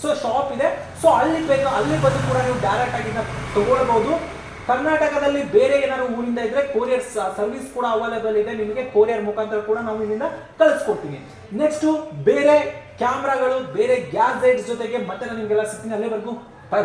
ಸೊ ಶಾಪ್ ಇದೆ. ಸೊ ಅಲ್ಲಿ ಬೇಕು, ಅಲ್ಲಿ ಬಂದು ಕೂಡ ನೀವು ಡೈರೆಕ್ಟ್ ಆಗಿ ತಗೊಳ್ಬಹುದು ಕರ್ನಾಟಕದಲ್ಲಿ ಬೇರೆ ಏನಾದ್ರು ಊರಿಂದ ಇದ್ರೆ ಕೊರಿಯರ್ ಸರ್ವಿಸ್ ಕೂಡ ಅವೈಲೇಬಲ್ ಇದೆ. ನಿಮಗೆ ಕೊರಿಯರ್ ಮುಖಾಂತರ ಕೂಡ ನಾವು ಇಲ್ಲಿಂದ ಕಳಿಸ್ಕೊಡ್ತೀನಿ ನೆಕ್ಸ್ಟ್ ಬೇರೆ ಕ್ಯಾಮ್ರಾಗಳು ಬೇರೆ ಗ್ಯಾಸ್ ಜೊತೆಗೆ ಮತ್ತೆ ನಾನು ನಿಮಗೆಲ್ಲ ಸಿಗ್ತೀನಿ ಅಲ್ಲಿವರೆಗೂ ಬೈ